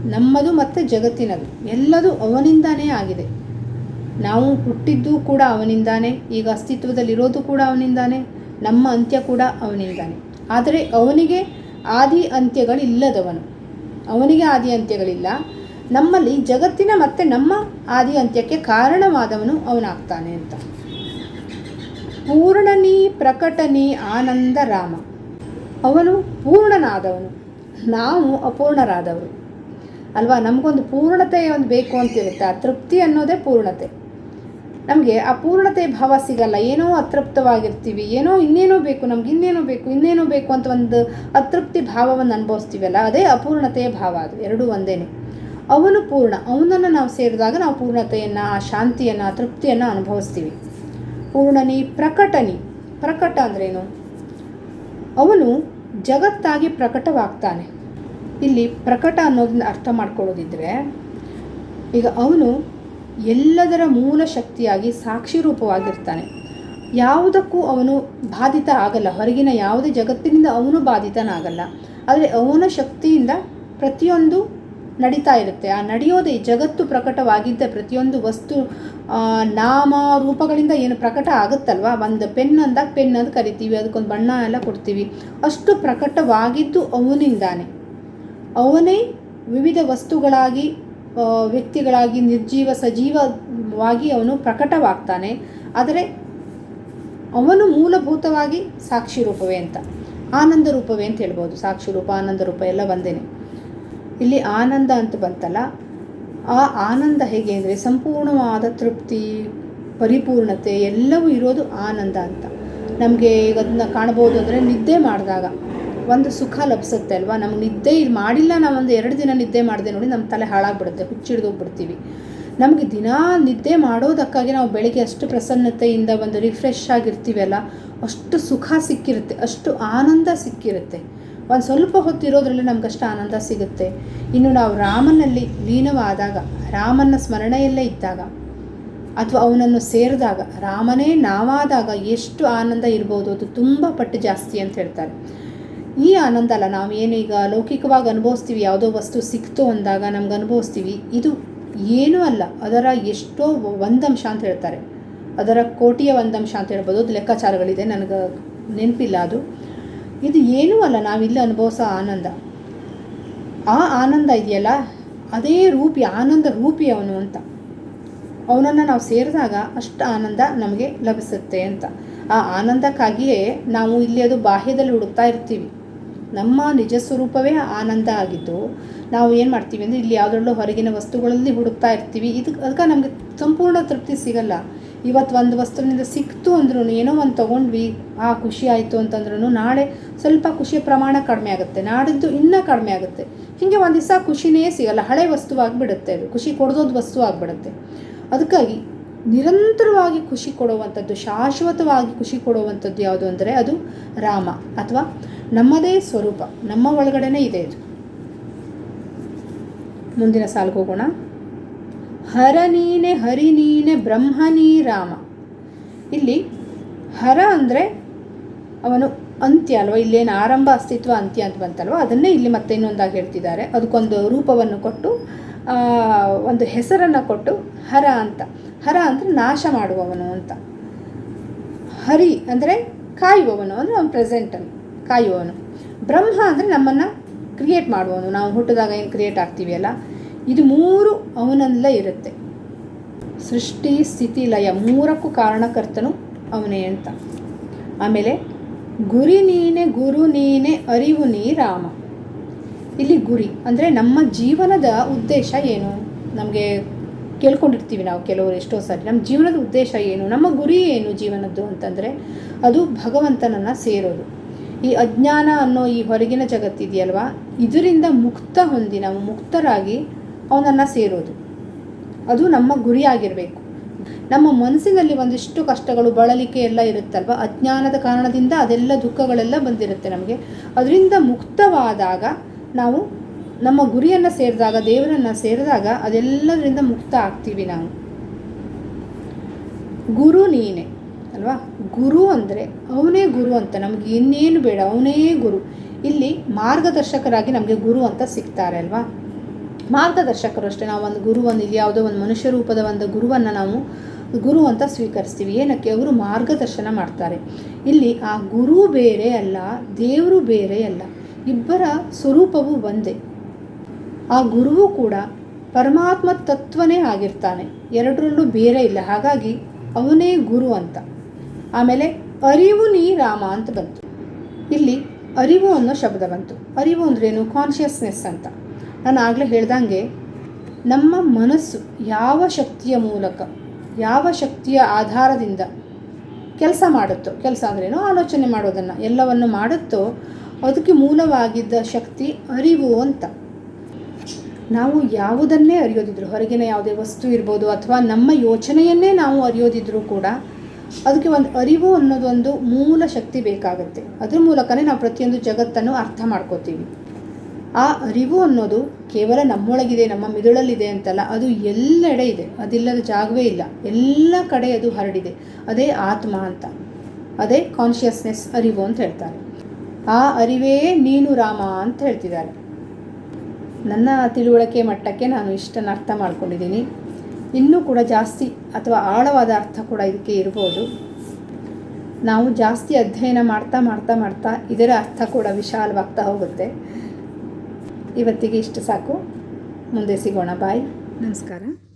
Speaker 1: ನಮ್ಮದು ಮತ್ತು ಜಗತ್ತಿನದು. ಎಲ್ಲದೂ ಅವನಿಂದಾನೇ ಆಗಿದೆ. ನಾವು ಹುಟ್ಟಿದ್ದು ಕೂಡ ಅವನಿಂದಾನೇ, ಈಗ ಅಸ್ತಿತ್ವದಲ್ಲಿರೋದು ಕೂಡ ಅವನಿಂದಾನೇ, ನಮ್ಮ ಅಂತ್ಯ ಕೂಡ ಅವನಿಂದಾನೆ. ಆದರೆ ಅವನಿಗೆ ಆದಿ ಅಂತ್ಯಗಳಿಲ್ಲದವನು. ಅವನಿಗೆ ಆದಿ ಅಂತ್ಯಗಳಿಲ್ಲ. ನಮ್ಮಲ್ಲಿ ಜಗತ್ತಿನ ಮತ್ತು ನಮ್ಮ ಆದಿ ಅಂತ್ಯಕ್ಕೆ ಕಾರಣವಾದವನು ಅವನಾಗ್ತಾನೆ ಅಂತ. ಪೂರ್ಣನಿ ಪ್ರಕಟನಿ ಆನಂದ ರಾಮ ಅವನು ಪೂರ್ಣನಾದವನು. ನಾವು ಅಪೂರ್ಣರಾದವರು. ಅಲ್ವಾ? ನಮಗೊಂದು ಪೂರ್ಣತೆ ಒಂದು ಬೇಕು ಅಂತಿರುತ್ತೆ ಆ ತೃಪ್ತಿ ಅನ್ನೋದೇ ಪೂರ್ಣತೆ. ನಮಗೆ ಆ ಪೂರ್ಣತೆ ಭಾವ ಸಿಗಲ್ಲ. ಏನೋ ಅತೃಪ್ತವಾಗಿರ್ತೀವಿ. ಏನೋ ಇನ್ನೇನೋ ಬೇಕು. ನಮ್ಗೆ ಇನ್ನೇನೋ ಬೇಕು ಇನ್ನೇನೋ ಬೇಕು ಅಂತ ಒಂದು ಅತೃಪ್ತಿ ಭಾವವನ್ನು ಅನುಭವಿಸ್ತೀವಲ್ಲ, ಅದೇ ಅಪೂರ್ಣತೆಯ ಭಾವ ಅದು. ಎರಡೂ ಒಂದೇನೆ. ಅವನು ಪೂರ್ಣ. ಅವನನ್ನು ನಾವು ಸೇರಿದಾಗ ನಾವು ಪೂರ್ಣತೆಯನ್ನು, ಆ ಶಾಂತಿಯನ್ನು, ಆ ತೃಪ್ತಿಯನ್ನು ಅನುಭವಿಸ್ತೀವಿ. ಪೂರ್ಣನಿ, ಪ್ರಕಟನಿ. ಪ್ರಕಟ ಅಂದ್ರೇನು? ಅವನು ಜಗತ್ತಾಗಿ ಪ್ರಕಟವಾಗ್ತಾನೆ. ಇಲ್ಲಿ ಪ್ರಕಟ ಅನ್ನೋದನ್ನ ಅರ್ಥ ಮಾಡ್ಕೊಳ್ಳೋದಿದ್ರೆ, ಈಗ ಅವನು ಎಲ್ಲದರ ಮೂಲ ಶಕ್ತಿಯಾಗಿ ಸಾಕ್ಷಿ ರೂಪವಾಗಿರ್ತಾನೆ. ಯಾವುದಕ್ಕೂ ಅವನು ಬಾಧಿತ ಆಗಲ್ಲ. ಹೊರಗಿನ ಯಾವುದೇ ಜಗತ್ತಿನಿಂದ ಅವನು ಬಾಧಿತನಾಗಲ್ಲ. ಆದರೆ ಅವನ ಶಕ್ತಿಯಿಂದ ಪ್ರತಿಯೊಂದು ನಡೀತಾ ಇರುತ್ತೆ. ಆ ನಡೆಯೋದೇ ಜಗತ್ತು ಪ್ರಕಟವಾಗಿದ್ದ ಪ್ರತಿಯೊಂದು ವಸ್ತು ನಾಮ, ರೂಪಗಳಿಂದ ಏನು ಪ್ರಕಟ ಆಗುತ್ತಲ್ವ? ಒಂದು ಪೆನ್ ಅಂದಾಗ ಪೆನ್ ಅಂತ ಕರಿತೀವಿ. ಅದಕ್ಕೊಂದು ಬಣ್ಣ ಎಲ್ಲ ಕೊಡ್ತೀವಿ. ಅಷ್ಟು ಪ್ರಕಟವಾಗಿದ್ದು ಅವನಿಂದಾನೆ. ಅವನೇ ವಿವಿಧ ವಸ್ತುಗಳಾಗಿ ವ್ಯಕ್ತಿಗಳಾಗಿ, ನಿರ್ಜೀವ ಸಜೀವವಾಗಿ ಅವನು ಪ್ರಕಟವಾಗ್ತಾನೆ. ಆದರೆ ಅವನು ಮೂಲಭೂತವಾಗಿ ಸಾಕ್ಷಿ ರೂಪವೇ ಅಂತ. ಆನಂದ ರೂಪವೇ ಅಂತ ಹೇಳ್ಬೋದು. ಸಾಕ್ಷಿ ರೂಪ, ಆನಂದ ರೂಪ ಎಲ್ಲ ಒಂದೇನೆ ಇಲ್ಲಿ ಆನಂದ ಅಂತ ಬಂತಲ್ಲ, ಆ ಆನಂದ ಹೇಗೆ ಅಂದರೆ ಸಂಪೂರ್ಣವಾದ ತೃಪ್ತಿ, ಪರಿಪೂರ್ಣತೆ ಎಲ್ಲವೂ ಇರೋದು ಆನಂದ ಅಂತ. ನಮಗೆ ಈಗ ಅದನ್ನ ಕಾಣ್ಬೋದು ಅಂದರೆ ನಿದ್ದೆ ಮಾಡಿದಾಗ. ಒಂದು ಸುಖ ಲಭಿಸುತ್ತೆ ಅಲ್ವಾ? ನಮ್ಗೆ ನಿದ್ದೆ ಮಾಡಿಲ್ಲ ನಾವು ಒಂದು ಎರಡು ದಿನ ನಿದ್ದೆ ಮಾಡಿದೆ ನೋಡಿ ನಮ್ಮ ತಲೆ ಹಾಳಾಗ್ಬಿಡುತ್ತೆ ಹುಚ್ಚಿಡ್ದೋಗ್ಬಿಡ್ತೀವಿ ನಮಗೆ ದಿನಾ ನಿದ್ದೆ ಮಾಡೋದಕ್ಕಾಗಿ ನಾವು ಬೆಳಿಗ್ಗೆ ಅಷ್ಟು ಪ್ರಸನ್ನತೆಯಿಂದ ಒಂದು ರಿಫ್ರೆಶ್ ಆಗಿರ್ತೀವಲ್ಲ ಅಷ್ಟು ಸುಖ ಸಿಕ್ಕಿರುತ್ತೆ, ಅಷ್ಟು ಆನಂದ ಸಿಕ್ಕಿರುತ್ತೆ. ಒಂದು ಸ್ವಲ್ಪ ಹೊತ್ತಿರೋದ್ರಲ್ಲಿ ನಮಗಷ್ಟು ಆನಂದ ಸಿಗುತ್ತೆ. ಇನ್ನು ನಾವು ರಾಮನಲ್ಲಿ ಲೀನವಾದಾಗ, ರಾಮನ ಸ್ಮರಣೆಯಲ್ಲೇ ಇದ್ದಾಗ, ಅಥವಾ ಅವನನ್ನು ಸೇರಿದಾಗ, ರಾಮನೇ ನಾವಾದಾಗ ಎಷ್ಟು ಆನಂದ ಇರ್ಬೋದು ಅದು ತುಂಬ ಪಟ್ಟು ಜಾಸ್ತಿ ಅಂತ ಹೇಳ್ತಾರೆ. ಈ ಆನಂದ ಅಲ್ಲ ನಾವು ಏನೀಗ ಲೌಕಿಕವಾಗಿ ಅನುಭವಿಸ್ತೀವಿ, ಯಾವುದೋ ವಸ್ತು ಸಿಕ್ತು ಅಂದಾಗ ನಮ್ಗೆ ಅನುಭವಿಸ್ತೀವಿ. ಇದು ಏನೂ ಅಲ್ಲ, ಅದರ ಎಷ್ಟೋ ಒಂದಂಶ ಅಂತ ಹೇಳ್ತಾರೆ. ಅದರ ಕೋಟಿಯ ಒಂದಂಶ ಅಂತ ಹೇಳ್ಬೋದು. ಅದು ಲೆಕ್ಕಾಚಾರಗಳಿದೆ, ನನಗೆ ನೆನಪಿಲ್ಲ ಅದು. ಇದು ಏನೂ ಅಲ್ಲ ನಾವಿಲ್ಲಿ ಅನುಭವಿಸೋ ಆನಂದ. ಆ ಆನಂದ ಇದೆಯಲ್ಲ, ಅದೇ ರೂಪಿ, ಆನಂದ ರೂಪಿ ಅವನು ಅಂತ. ಅವನನ್ನು ನಾವು ಸೇರಿದಾಗ ಅಷ್ಟು ಆನಂದ ನಮಗೆ ಲಭಿಸುತ್ತೆ ಅಂತ. ಆ ಆನಂದಕ್ಕಾಗಿಯೇ ನಾವು ಇಲ್ಲಿ ಅದು ಬಾಹ್ಯದಲ್ಲಿ ಹುಡುಕ್ತಾ ಇರ್ತೀವಿ. ನಮ್ಮ ನಿಜ ಸ್ವರೂಪವೇ ಆನಂದ ಆಗಿದ್ದು, ನಾವು ಏನು ಮಾಡ್ತೀವಿ ಅಂದರೆ ಇಲ್ಲಿ ಯಾವುದ್ರಲ್ಲೂ ಹೊರಗಿನ ವಸ್ತುಗಳಲ್ಲಿ ಹುಡುಕ್ತಾ ಇರ್ತೀವಿ. ಇದು ಅದಕ್ಕೆ ನಮಗೆ ಸಂಪೂರ್ಣ ತೃಪ್ತಿ ಸಿಗಲ್ಲ. ಇವತ್ತು ಒಂದು ವಸ್ತುವಿನಿಂದ ಸಿಕ್ತು ಅಂದ್ರೂ ಏನೋ ಒಂದು ತೊಗೊಂಡ್ವಿ, ಆ ಖುಷಿ ಆಯಿತು ಅಂತಂದ್ರೂ ನಾಳೆ ಸ್ವಲ್ಪ ಖುಷಿಯ ಪ್ರಮಾಣ ಕಡಿಮೆ ಆಗುತ್ತೆ. ನಾಡಿದ್ದು ಇನ್ನೂ ಕಡಿಮೆ ಆಗುತ್ತೆ. ಹೀಗೆ ಒಂದು ದಿವಸ ಖುಷಿನೇ ಸಿಗಲ್ಲ. ಹಳೆ ವಸ್ತುವಾಗಿಬಿಡುತ್ತೆ ಅದು. ಖುಷಿ ಕೊಡೋದು ವಸ್ತು ಆಗಿಬಿಡುತ್ತೆ. ಅದಕ್ಕಾಗಿ ನಿರಂತರವಾಗಿ ಖುಷಿ ಕೊಡುವಂಥದ್ದು, ಶಾಶ್ವತವಾಗಿ ಖುಷಿ ಕೊಡುವಂಥದ್ದು ಯಾವುದು ಅಂದರೆ ಅದು ರಾಮ ಅಥವಾ ನಮ್ಮದೇ ಸ್ವರೂಪ, ನಮ್ಮ ಒಳಗಡೆನೇ ಇದೆ ಇದು. ಮುಂದಿನ ಸಾಲಿಗೆ ಹೋಗೋಣ. ಹರ ನೀನೆ, ಹರಿ ನೀನೆ ಬ್ರಹ್ಮನೀ ರಾಮ. ಇಲ್ಲಿ ಹರ ಅಂದರೆ ಅವನು ಅಂತ್ಯ ಅಲ್ವಾ? ಇಲ್ಲೇನು ಆರಂಭ ಅಸ್ತಿತ್ವ, ಅಂತ್ಯ ಅಂತ ಬಂತಲ್ವ? ಅದನ್ನೇ ಇಲ್ಲಿ ಮತ್ತೆ ಇನ್ನೊಂದಾಗಿ ಹೇಳ್ತಿದ್ದಾರೆ. ಅದಕ್ಕೊಂದು ರೂಪವನ್ನು ಕೊಟ್ಟು ಒಂದು ಹೆಸರನ್ನು ಕೊಟ್ಟು ಹರ ಅಂತ. ಹರ ಅಂದರೆ ನಾಶ ಮಾಡುವವನು ಅಂತ. ಹರಿ ಅಂದರೆ ಕಾಯುವವನು, ಅಂದರೆ ಅವನು ಪ್ರೆಸೆಂಟಲ್ಲಿ ಕಾಯುವವನು. ಬ್ರಹ್ಮ ಅಂದರೆ ನಮ್ಮನ್ನು ಕ್ರಿಯೇಟ್ ಮಾಡುವವನು. ನಾವು ಹುಟ್ಟಿದಾಗ ಏನು ಕ್ರಿಯೇಟ್ ಆಗ್ತೀವಿ ಇದು ಮೂರು ಅವನಲ್ಲೇ ಇರುತ್ತೆ. ಸೃಷ್ಟಿ, ಸ್ಥಿತಿ, ಲಯ ಮೂರಕ್ಕೂ ಕಾರಣಕರ್ತನು ಅವನೇ ಅಂತ. ಆಮೇಲೆ ಗುರಿ ನೀನೆ, ಗುರು ನೀನೆ, ಅರಿವು ನೀ, ರಾಮ. ಇಲ್ಲಿ ಗುರಿ ಅಂದರೆ ನಮ್ಮ ಜೀವನದ ಉದ್ದೇಶ ಏನು? ನಮಗೆ ಕೇಳ್ಕೊಂಡಿರ್ತೀವಿ ನಾವು ಕೆಲವರು ಎಷ್ಟೋ ಸಾರಿ. ನಮ್ಮ ಜೀವನದ ಉದ್ದೇಶ ಏನು, ನಮ್ಮ ಗುರಿ ಏನು ಜೀವನದ್ದು ಅಂತಂದರೆ ಅದು ಭಗವಂತನನ್ನು ಸೇರೋದು. ಈ ಅಜ್ಞಾನ ಅನ್ನೋ ಈ ಹೊರಗಿನ ಜಗತ್ತಿದೆಯಲ್ವಾ ಇದರಿಂದ ಮುಕ್ತ ಹೊಂದಿ, ನಾವು ಮುಕ್ತರಾಗಿ ಅವನನ್ನು ಸೇರೋದು. ಅದು ನಮ್ಮ ಗುರಿಯಾಗಿರಬೇಕು ನಮ್ಮ ಮನಸ್ಸಿನಲ್ಲಿ ಒಂದಿಷ್ಟು ಕಷ್ಟಗಳು, ಬಳಲಿಕೆ ಎಲ್ಲ ಇರುತ್ತಲ್ವ? ಅಜ್ಞಾನದ ಕಾರಣದಿಂದ ಅದೆಲ್ಲ ದುಃಖಗಳೆಲ್ಲ ಬಂದಿರುತ್ತೆ ನಮಗೆ. ಅದರಿಂದ ಮುಕ್ತವಾದಾಗ ನಾವು ನಮ್ಮ ಗುರಿಯನ್ನು ಸೇರಿದಾಗ, ದೇವರನ್ನು ಸೇರಿದಾಗ ಅದೆಲ್ಲದರಿಂದ ಮುಕ್ತ ಆಗ್ತೀವಿ ನಾವು. ಗುರು ನೀನೆ, ಅಲ್ವಾ? ಗುರು ಅಂದರೆ ಅವನೇ ಗುರು ಅಂತ, ನಮಗೆ ಇನ್ನೇನು ಬೇಡ, ಅವನೇ ಗುರು. ಇಲ್ಲಿ ಮಾರ್ಗದರ್ಶಕರಾಗಿ ನಮಗೆ ಗುರು ಅಂತ ಸಿಗ್ತಾರೆ, ಅಲ್ವಾ? ಮಾರ್ಗದರ್ಶಕರು ಅಷ್ಟೇ, ನಾವು ಒಂದು ಗುರುವನ್ನು, ಇಲ್ಲಿ ಯಾವುದೋ ಒಂದು ಮನುಷ್ಯ ರೂಪದ ಒಂದು ಗುರುವನ್ನು ನಾವು ಗುರು ಅಂತ ಸ್ವೀಕರಿಸ್ತೀವಿ. ಏನಕ್ಕೆ? ಅವರು ಮಾರ್ಗದರ್ಶನ ಮಾಡ್ತಾರೆ. ಇಲ್ಲಿ ಆ ಗುರು ಬೇರೆ ಅಲ್ಲ, ದೇವರು ಬೇರೆ ಅಲ್ಲ, ಇಬ್ಬರ ಸ್ವರೂಪವು ಒಂದೇ. ಆ ಗುರುವು ಕೂಡ ಪರಮಾತ್ಮ ತತ್ವನೇ ಆಗಿರ್ತಾನೆ. ಎರಡರಲ್ಲೂ ಬೇರೆ ಇಲ್ಲ. ಹಾಗಾಗಿ ಅವನೇ ಗುರು ಅಂತ. ಆಮೇಲೆ ಅರಿವು ನೀ ರಾಮ ಅಂತ ಬಂತು. ಇಲ್ಲಿ ಅರಿವು ಅನ್ನೋ ಶಬ್ದ ಬಂತು. ಅರಿವು ಅಂದ್ರೇನು ಕಾನ್ಷಿಯಸ್ನೆಸ್ ಅಂತ. ನಾನು ಆಗಲೇ ಹೇಳ್ದಂಗೆ ನಮ್ಮ ಮನಸ್ಸು ಯಾವ ಶಕ್ತಿಯ ಮೂಲಕ, ಯಾವ ಶಕ್ತಿಯ ಆಧಾರದಿಂದ ಕೆಲಸ ಮಾಡುತ್ತೋ, ಕೆಲಸ ಅಂದ್ರೇನು ಆಲೋಚನೆ ಮಾಡೋದನ್ನು ಎಲ್ಲವನ್ನು ಮಾಡುತ್ತೋ, ಅದಕ್ಕೆ ಮೂಲವಾಗಿದ್ದ ಶಕ್ತಿ ಅರಿವು ಅಂತ. ನಾವು ಯಾವುದನ್ನೇ ಅರಿಯೋದಿದ್ರು, ಹೊರಗಿನ ಯಾವುದೇ ವಸ್ತು ಇರ್ಬೋದು ಅಥವಾ ನಮ್ಮ ಯೋಚನೆಯನ್ನೇ ನಾವು ಅರಿಯೋದಿದ್ರೂ ಕೂಡ ಅದಕ್ಕೆ ಒಂದು ಅರಿವು ಅನ್ನೋದೊಂದು ಮೂಲ ಶಕ್ತಿ ಬೇಕಾಗುತ್ತೆ. ಅದ್ರ ಮೂಲಕನೇ ನಾವು ಪ್ರತಿಯೊಂದು ಜಗತ್ತನ್ನು ಅರ್ಥ ಮಾಡ್ಕೋತೀವಿ. ಆ ಅರಿವು ಅನ್ನೋದು ಕೇವಲ ನಮ್ಮೊಳಗಿದೆ, ನಮ್ಮ ಮಿದುಳಲ್ಲಿದೆ ಅಂತಲ್ಲ, ಅದು ಎಲ್ಲೆಡೆ ಇದೆ. ಅದಿಲ್ಲದ ಜಾಗವೇ ಇಲ್ಲ. ಎಲ್ಲ ಕಡೆ ಅದು ಹರಡಿದೆ. ಅದೇ ಆತ್ಮ ಅಂತ. ಅದೇ ಕಾನ್ಷಿಯಸ್ನೆಸ್ ಅರಿವು ಅಂತ ಹೇಳ್ತಾರೆ. ಆ ಅರಿವೇ ನೀನು ರಾಮ ಅಂತ ಹೇಳ್ತಿದ್ದಾರೆ. ನನ್ನ ತಿಳುವಳಿಕೆ ಮಟ್ಟಕ್ಕೆ ನಾನು ಇಷ್ಟನ್ನು ಅರ್ಥ ಮಾಡ್ಕೊಂಡಿದ್ದೀನಿ. ಇನ್ನೂ ಕೂಡ ಜಾಸ್ತಿ ಅಥವಾ ಆಳವಾದ ಅರ್ಥ ಕೂಡ ಇದಕ್ಕೆ ಇರ್ಬೋದು. ನಾವು ಜಾಸ್ತಿ ಅಧ್ಯಯನ ಮಾಡ್ತಾ ಮಾಡ್ತಾ ಮಾಡ್ತಾ ಇದರ ಅರ್ಥ ಕೂಡ ವಿಶಾಲವಾಗ್ತಾ ಹೋಗುತ್ತೆ. ಇವತ್ತಿಗೆ ಇಷ್ಟು ಸಾಕು. ಮುಂದೆ ಸಿಗೋಣ. ಬಾಯ್. ನಮಸ್ಕಾರ.